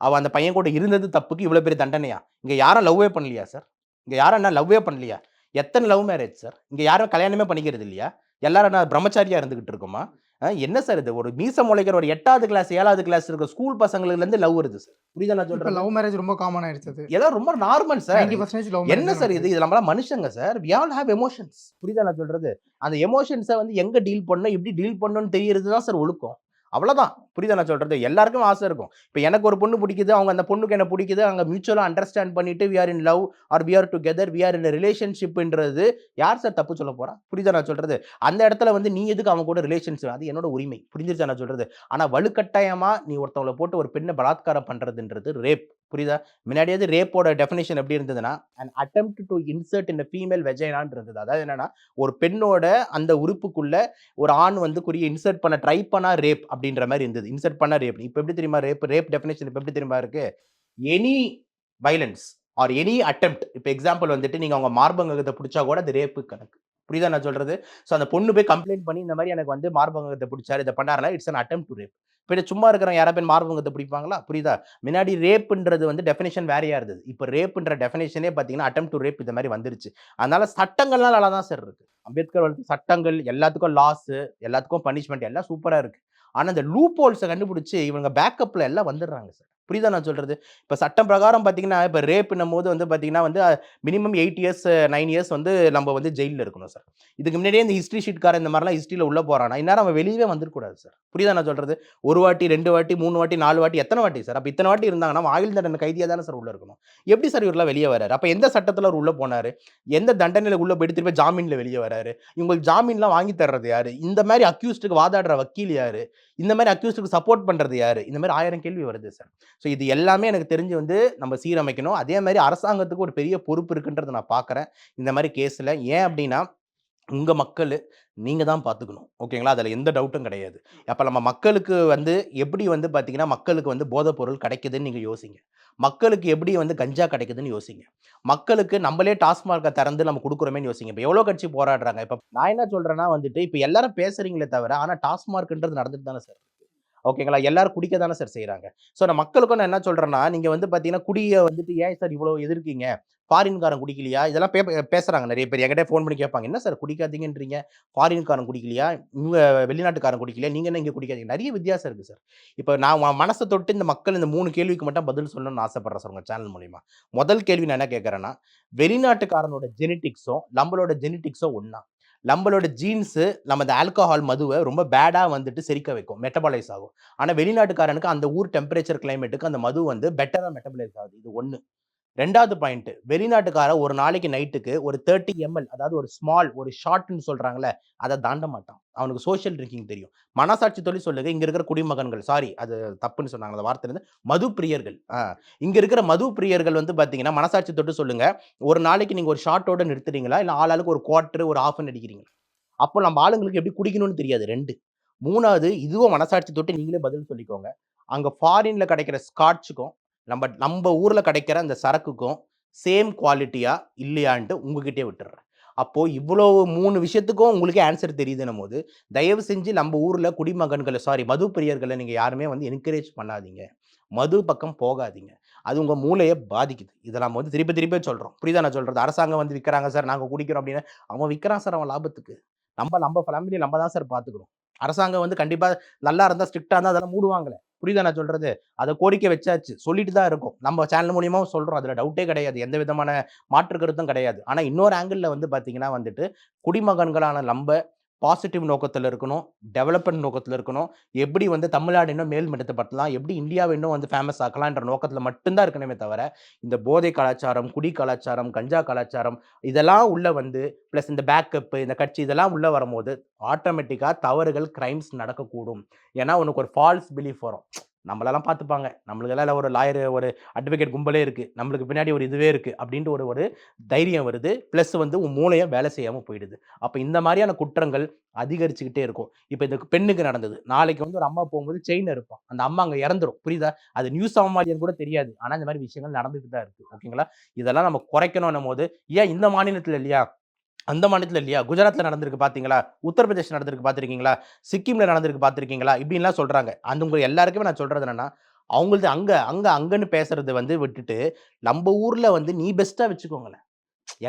அவள் அந்த பையன் கூட இருந்தது தப்புக்கு இவ்வளோ பெரிய தண்டனையா? இங்கே யாரும் லவ்வே பண்ணலையா சார்? இங்கே யாரும் என்ன லவ்வே பண்ணலையா? எத்தனை லவ் மேரேஜ் சார் இங்கே யாரும் கல்யாணமே பண்ணிக்கிறது இல்லையா? எல்லாரும் என்ன பிரம்மச்சாரியா இருந்துகிட்டு இருக்கோமா? என்ன சார் இது? ஒரு மீச முளைக்கிற ஒரு எட்டாவது கிளாஸ் ஏழாவது கிளாஸ் இருக்க ஸ்கூல் பசங்கள்ல இருந்து லவ் வருது சார் புரியுதா நான் சொல்றேன் லவ் மேரேஜ் ரொம்ப காமன் ஆயிடுச்சு எல்லாம் ரொம்ப நார்மல் சார் என்ன சார் இது? இது நம்மளாம் மனுஷங்க sir we all have emotions புரியுதா நான் சொல்றது? அந்த எமோஷன்ஸை வந்து எங்க டீல் பண்ணணும் எப்படி டீல் பண்ணணும்னு தெரியறது தான் சார் ஒழுக்கம். அவ்வளோதான் புரியுதா நான் சொல்கிறது எல்லாருக்கும் ஆசை இருக்கும். இப்போ எனக்கு ஒரு பொண்ணு பிடிக்குது அவங்க அந்த பொண்ணுக்கு என்ன பிடிக்குது அங்கே மியூச்சுவலாக அண்டர்ஸ்டாண்ட் பண்ணிட்டு we are in love or we are together we are in ரிலேஷன்ஷிப்ன்றது யார் சார் தப்பு சொல்ல போகிறா புரியுதா நான் சொல்கிறது அந்த இடத்துல வந்து நீ எதுக்கு அவங்க கூட ரிலேஷன்ஷிப் அது என்னோட உரிமை. புரிஞ்சிருச்சா நான் சொல்கிறது ஆனால் வலுக்கட்டாயமாக நீ ஒருத்தவங்களை போட்டு ஒரு பெண்ணை பலாத்காரம் பண்ணுறதுன்றது ரேப் புரியுதா? முன்னாடியாவது ரேப்போட டெஃபினேஷன் எப்படி இருந்ததுன்னா and attempt to insert in female வெஜைனான் இருந்தது அதாவது என்னன்னா ஒரு பெண்ணோட அந்த உறுப்புக்குள்ள ஒரு ஆண் வந்து குறிய இன்சர்ட் பண்ண ட்ரை பண்ணா ரேப் அப்படின்ற மாதிரி இருந்தது. இன்சர்ட் பண்ண ரேப் இப்போ எப்படி தெரியுமா ரேப் ரேப் டெஃபினேஷன் இப்போ எப்படி தெரியுமா இருக்கு? Any violence or any attempt. இப்போ எக்ஸாம்பிள் வந்துட்டு நீங்கள் அவங்க மார்பங்கத்தை பிடிச்சா கூட அது ரேப்பு கணக்கு. புரியுதா நான் சொல்றது? ஸோ அந்த பொண்ணு போய் கம்ப்ளைண்ட் பண்ணி இந்த மாதிரி எனக்கு வந்து மார்பகத்தை பிடிச்சாரு இதை பண்ணாருல it's an attempt to rape இப்போ சும்மா இருக்கிறவங்க யாரா பேர் மார்பகத்தை பிடிப்பாங்களா? புரியுதா? முன்னாடி ரேப்புன்றது வந்து டெஃபினேஷன் வேறையா இருந்தது. இப்போ ரேப்புன்ற டெஃபினேஷனே பார்த்தீங்கன்னா அட்டம் டு ரேப் இந்த மாதிரி வந்துருச்சு. அதனால சட்டங்கள்லாம் நல்லா தான் சார் இருக்கு. அம்பேத்கர் வந்து சட்டங்கள் எல்லாத்துக்கும் லாஸு எல்லாத்துக்கும் பனிஷ்மெண்ட் எல்லாம் சூப்பராக இருக்கு. ஆனால் இந்த லூப் ஹோல்ஸை கண்டுபிடிச்சி இவங்க பேக்கப்பில் எல்லாம் வந்துடுறாங்க சார் புரியுதா நான் சொல்றது? இப்போ சட்டம் பிரகாரம் பார்த்தீங்கன்னா இப்போ ரேப்னும் போது வந்து பார்த்தீங்கன்னா வந்து minimum eight years nine years வந்து நம்ம வந்து ஜெயிலில் இருக்கணும் சார் இதுக்கு முன்னாடியே இந்த ஹிஸ்ட்ரி ஷீட்கார இந்த மாதிரிலாம் ஹிஸ்ட்ரியில் உள்ள போகிறானா இந்நேரம் அவன் வெளியவே வந்துடக்கூடாது சார் புரியுதா நான் சொல்கிறது ஒரு வாட்டி ரெண்டு வாட்டி மூணு வாட்டி நாலு வாட்டி எத்தனை வாட்டி சார் அப்போ இத்தனை வாட்டி இருந்தாங்கன்னா ஆயுள் தண்டனை கைதியாக தானே சார் உள்ளே இருக்கணும். எப்படி சார் இவரெல்லாம் வெளியே வராரு? அப்போ எந்த சட்டத்தில் அவர் உள்ளே போனாரு? எந்த தண்டனையில் உள்ளே போயிட்டு திருப்பி ஜாமீனில் வெளியே வராரு? இவங்களுக்கு ஜாமீன்லாம் வாங்கி தர்றது யார்? இந்த மாதிரி அக்யூஸ்டுக்கு வாதாடுற வக்கீல் யார்? இந்த மாதிரி அக்யூஸ்டுக்கு சப்போர்ட் பண்ணுறது யார்? இந்த மாதிரி ஆயிரம் கேள்வி வருது சார் ஸோ இது எல்லாமே எனக்கு தெரிஞ்சு வந்து நம்ம சீரமைக்கணும். அதே மாதிரி அரசாங்கத்துக்கு ஒரு பெரிய பொறுப்பு இருக்குன்றதை நான் பார்க்குறேன் இந்த மாதிரி கேஸில் ஏன் அப்படின்னா உங்கள் மக்கள் நீங்கள் தான் பார்த்துக்கணும் ஓகேங்களா? அதில் எந்த டவுட்டும் கிடையாது. அப்போ நம்ம மக்களுக்கு வந்து எப்படி வந்து பார்த்தீங்கன்னா மக்களுக்கு வந்து போதைப் பொருள் கிடைக்குதுன்னு நீங்கள் யோசிங்க. மக்களுக்கு எப்படி வந்து கஞ்சா கிடைக்குதுன்னு யோசிங்க. மக்களுக்கு நம்மளே டாஸ்மார்க்கை திறந்து நம்ம கொடுக்குறோமேன்னு யோசிங்க. இப்போ எவ்வளோ கட்சி போராடுறாங்க? இப்போ நான் என்ன சொல்கிறேன்னா வந்துட்டு இப்போ எல்லாரும் பேசுகிறீங்களே தவிர ஆனால் டாஸ்மார்க்ன்றது நடந்துட்டு தானே சார் ஓகேங்களா? எல்லாரும் குடிக்க தானே சார் செய்கிறாங்க ஸோ நான் மக்களுக்கும் நான் என்ன சொல்கிறேன்னா நீங்கள் வந்து பார்த்தீங்கன்னா குடியை வந்துட்டு ஏன் சார் இவ்வளோ எதிர்க்கீங்க? ஃபாரின்காரன் குடிக்கலையா? இதெல்லாம் பே பேசுகிறாங்க நிறைய பேர். என்கிட்ட ஃபோன் பண்ணி கேட்பாங்க என்ன சார் குடிக்காதீங்கன்றீங்க? ஃபாரின்காரன் குடிக்கலையா? இவங்க வெளிநாட்டுக்காரன் குடிக்கலையா? நீங்கள் என்ன இங்கே குடிக்காதீங்க? நிறைய வித்தியாசம் இருக்குது சார் இப்போ நான் மனசை தொட்டு இந்த மக்கள் இந்த மூணு கேள்விக்கு மட்டும் பதில் சொல்லணும்னு ஆசைப்பட்றேன் சார் உங்கள் சேனல் மூலிமா முதல் கேள்வி நான் என்ன கேட்குறேன்னா வெளிநாட்டுக்காரனோட ஜெனட்டிக்ஸும் நம்மளோட ஜெனட்டிக்ஸும் ஒன்றா நம்மளோட ஜீன்ஸு நம்ம இந்த ஆல்கஹால் மதுவை ரொம்ப பேடாக வந்துட்டு செரிக்க வைக்கும் மெட்டபாலைஸ் ஆகும். ஆனால் வெளிநாட்டுக்காரனுக்கு அந்த ஊர் டெம்பரேச்சர் கிளைமேட்டுக்கு அந்த மது வந்து பெட்டராக மெட்டபலைஸ் ஆகுது. இது ஒன்று ரெண்டாவது பாயிண்ட் வெளிநாட்டுக்கார ஒரு நாளைக்கு நைட்டுக்கு ஒரு தேர்ட்டி எம்எல் அதாவது ஒரு ஸ்மால் ஒரு ஷார்ட்னு சொல்றாங்களே அதை தாண்ட மாட்டான். அவனுக்கு சோஷியல் ட்ரிங்கிங் தெரியும். மனசாட்சி தொழில் சொல்லுங்க இங்க இருக்கிற குடிமகன்கள் சாரி அது தப்புன்னு சொன்னாங்க அந்த வார்த்தை இருந்து மது பிரியர்கள் இங்க இருக்கிற மது பிரியர்கள் வந்து பாத்தீங்கன்னா மனசாட்சி தொட்டு சொல்லுங்க ஒரு நாளைக்கு நீங்க ஒரு ஷார்ட்டோட நிறுத்துறீங்களா இல்ல ஆளாளுக்கு ஒரு குவார்டர் ஒரு ஆஃப் அடிக்கிறீங்களா? அப்போ நம்ம ஆளுங்களுக்கு எப்படி குடிக்கணும்னு தெரியாது ரெண்டு. மூணாவது இதுவும் மனசாட்சி தொட்டு நீங்களே பதில் சொல்லிக்கோங்க. அங்கே ஃபாரின்ல கிடைக்கிற ஸ்காட்சுக்கும் நம்ம நம்ம ஊரில் கிடைக்கிற அந்த சரக்குக்கும் சேம் குவாலிட்டியாக இல்லையான்ட்டு உங்ககிட்டே விட்டுறேன் அப்போது இவ்வளோ மூணு விஷயத்துக்கும் உங்களுக்கே ஆன்சர் தெரியுதுன்னும் போது தயவு செஞ்சு நம்ம ஊரில் குடிமகன்களை சாரி மது பிரியர்களை நீங்கள் யாருமே வந்து என்கரேஜ் பண்ணாதீங்க. மது பக்கம் போகாதீங்க. அது உங்கள் மூளையை பாதிக்குது. இதை நம்ம வந்து திருப்பி திருப்பி சொல்கிறோம் புரியுதா நான் சொல்கிறது அரசாங்கம் வந்து விற்கிறாங்க சார் நாங்கள் குடிக்கிறோம் அப்படின்னு. அவன் விற்கிறான் சார் அவன் லாபத்துக்கு. நம்ம நம்ம ஃபேமிலி நம்ம தான் சார் பார்த்துக்கிறோம் அரசாங்கம் வந்து கண்டிப்பாக நல்லா இருந்தால் ஸ்ட்ரிக்டாக இருந்தால் அதெல்லாம் மூடுவாங்களே. புரியுதா நான் சொல்றது? அதை கோரிக்கை வச்சாச்சு. சொல்லிட்டு தான் இருக்கும். நம்ம சேனல் மூலியமாக சொல்கிறோம் அதில் டவுட்டே கிடையாது. எந்த விதமான மாற்று கருத்தும் கிடையாது. ஆனால் இன்னொரு ஆங்கிளில் வந்து பார்த்தீங்கன்னா வந்துட்டு குடிமகன்களான நம்ம பாசிட்டிவ் நோக்கத்தில் இருக்கணும் டெவலப்மெண்ட் நோக்கத்தில் இருக்கணும். எப்படி வந்து தமிழ்நாடு இன்னும் மேல்மட்டப்படுத்தலாம் எப்படி இந்தியாவை இன்னும் வந்து ஃபேமஸ் ஆக்கலான்ற நோக்கத்தில் மட்டும்தான் இருக்கணுமே தவிர இந்த போதை கலாச்சாரம் குடி கலாச்சாரம் கஞ்சா கலாச்சாரம் இதெல்லாம் உள்ளே வந்து ப்ளஸ் இந்த பேக்கப்பு இந்த கட்சி இதெல்லாம் உள்ளே வரும்போது ஆட்டோமேட்டிக்காக தவறுகள் கிரைம்ஸ் நடக்கக்கூடும். ஏன்னா உனக்கு ஒரு ஃபால்ஸ் பிலீஃப் வரும். நம்மளெல்லாம் பார்த்துப்பாங்க. நம்மளுக்கெல்லாம் ஒரு லாயர் ஒரு அட்வொகேட் கும்பலே இருக்குது நம்மளுக்கு பின்னாடி ஒரு இதுவே இருக்குது அப்படின்ட்டு ஒரு ஒரு தைரியம் வருது. ப்ளஸ் வந்து உன் மூளையும் வேலை செய்யாமல் போயிடுது. அப்போ இந்த மாதிரியான குற்றங்கள் அதிகரிச்சுக்கிட்டே இருக்கும். இப்போ இந்த பெண்ணுக்கு நடந்தது. நாளைக்கு வந்து ஒரு அம்மா போகும்போது செயின் இருப்பான். அந்த அம்மா அங்கே இறந்துரும். புரியுதா? அது நியூஸ் ஆக மாதிரியான்னு கூட தெரியாது. ஆனால் இந்த மாதிரி விஷயங்கள் நடந்துட்டு தான் இருக்குது ஓகேங்களா? இதெல்லாம் நம்ம குறைக்கணும் போது ஏன் இந்த மாநிலத்தில் இல்லையா? அந்த மாநிலத்தில் இல்லையா? குஜராத்தில் நடந்திருக்கு பார்த்தீங்களா உத்தரப்பிரதேஷ் நடந்திருக்கு பார்த்துருக்கீங்களா சிக்கிமில் நடந்திருக்கு பார்த்துருக்கீங்களா இப்படின்லாம் சொல்கிறாங்க அந்த உங்களுக்கு எல்லாருக்குமே நான் சொல்கிறது என்னென்னா அவங்களது அங்கே அங்கே அங்கேன்னு பேசுறது வந்து விட்டுட்டு நம்ம ஊரில் வந்து நீ பெஸ்ட்டாக வச்சுக்கோங்களேன்.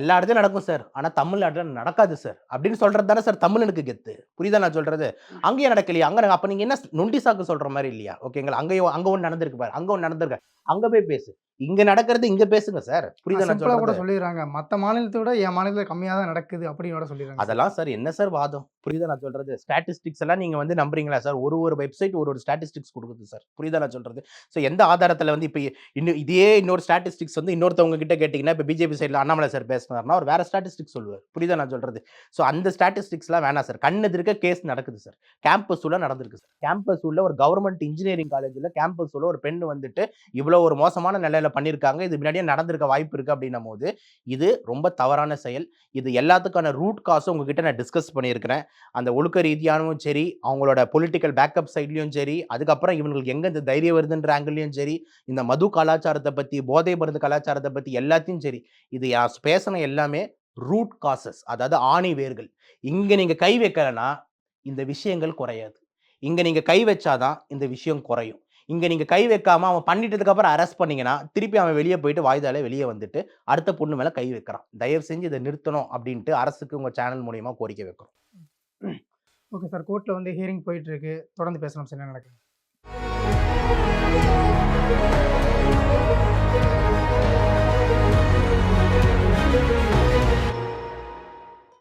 எல்லா இடத்துலையும் நடக்கும் சார். ஆனால் தமிழ்நாட்டில் நடக்காது சார். அப்படின்னு சொல்கிறது தானே சார் தமிழனுக்கு கெத்து. புரியுதா நான் சொல்கிறது அங்கேயே நடக்கலையா? அங்கே அப்போ நீங்கள் என்ன நொண்டி சாக்கு சொல்கிற மாதிரி இல்லையா? ஓகேங்களா? அங்கேயும் அங்கே ஒன்று நடந்திருக்கு பாரு. அங்கே ஒன்று நடந்திருக்கு? அங்கே போய் பேசு. இங்கே நடக்கிறது இங்கே பேசுங்க சார். புரியுதா நான் கூட சொல்கிறது சொல்லிடுறாங்க. மத்த மாநிலத்தை விட என் மாநிலத்துல கம்மியா தான் நடக்குது அப்படின்னு சொல்லிடுறாங்க அதெல்லாம் சார் என்ன சார் வாதம்? புரியுதா நான் சொல்றது? ஸ்டாட்டிஸ்டிக்ஸ் எல்லாம் நீங்க வந்து நம்புறீங்களா சார்? ஒரு ஒரு வெப்சைட் ஒரு ஒரு ஸ்டாட்டிஸ்டிக்ஸ் கொடுக்குது சார். புரியுதா நான் சொல்றது? ஸோ எந்த ஆதாரத்தில் வந்து இப்போ இன்னும் இதே இன்னொரு ஸ்டாட்டிஸ்டிக்ஸ் வந்து இன்னொருத்தவங்க கிட்ட கேட்டிங்கன்னா இப்போ பிஜேபி சைடில் அண்ணாமலை சார் பேசினார்னா அவர் வேற ஸ்டாட்டிஸ்டிக்ஸ் சொல்லுவார். புரியுதா நான் சொல்றது? ஸோ அந்த ஸ்டாட்டிஸ்டிக்ஸ்லாம் வேணாம் சார். கண் எதிர்க்க கேஸ் நடக்குது சார். கேம்பஸ் உள்ள நடந்திருக்கு சார். கேம்பஸ் உள்ள ஒரு கவர்மெண்ட் இன்ஜினியரிங் காலேஜில் கேம்பஸ் உள்ள ஒரு பெண் வந்துட்டு இவ்வளோ ஒரு மோசமான நிலையில பண்ணியிருக்காங்க இது முன்னாடியே நடந்திருக்க வாய்ப்பு இருக்கு அப்படின்னும் போது இது ரொம்ப தவறான செயல். இது எல்லாத்துக்கான ரூட் காசும் உங்ககிட்ட நான் டிஸ்கஸ் பண்ணியிருக்கிறேன். அந்த ஒழுக்க ரீதியானவும் சரி அவங்களோட பொலிட்டிக்கல் பேக்கப் சைட்லையும் சரி அதுக்கப்புறம் இவங்களுக்கு எங்கே இந்த தைரியம் வருதுன்ற ஆங்கிள்லையும் சரி இந்த மது கலாச்சாரத்தை பற்றி போதை மருந்து கலாச்சாரத்தை பற்றி எல்லாத்தையும் சரி இது பேச பேசின எல்லாமே ரூட் காசஸ் அதாவது ஆணி வேர்கள். இங்கே நீங்கள் கை வைக்கலைன்னா இந்த விஷயங்கள் குறையாது. இங்கே நீங்கள் கை வச்சாதான் இந்த விஷயம் குறையும். இங்கே நீங்கள் கை வைக்காமல் அவன் பண்ணிட்டதுக்கப்புறம் அரெஸ்ட் பண்ணிங்கன்னா திருப்பி அவன் வெளியே போயிட்டு வாய்தால வெளியே வந்துட்டு அடுத்த பொண்ணு மேலே கை வைக்கிறான். தயவு செஞ்சு இதை நிறுத்தணும் அப்படின்ட்டு அரசுக்கு உங்கள் சேனல் மூலியமாக கோரிக்கை வைக்கிறோம். Okay sir. கோர்ட்டில் வந்து ஹியரிங் போயிட்டு இருக்கு தொடர்ந்து பேசலாம் சார். என்ன நடக்குது?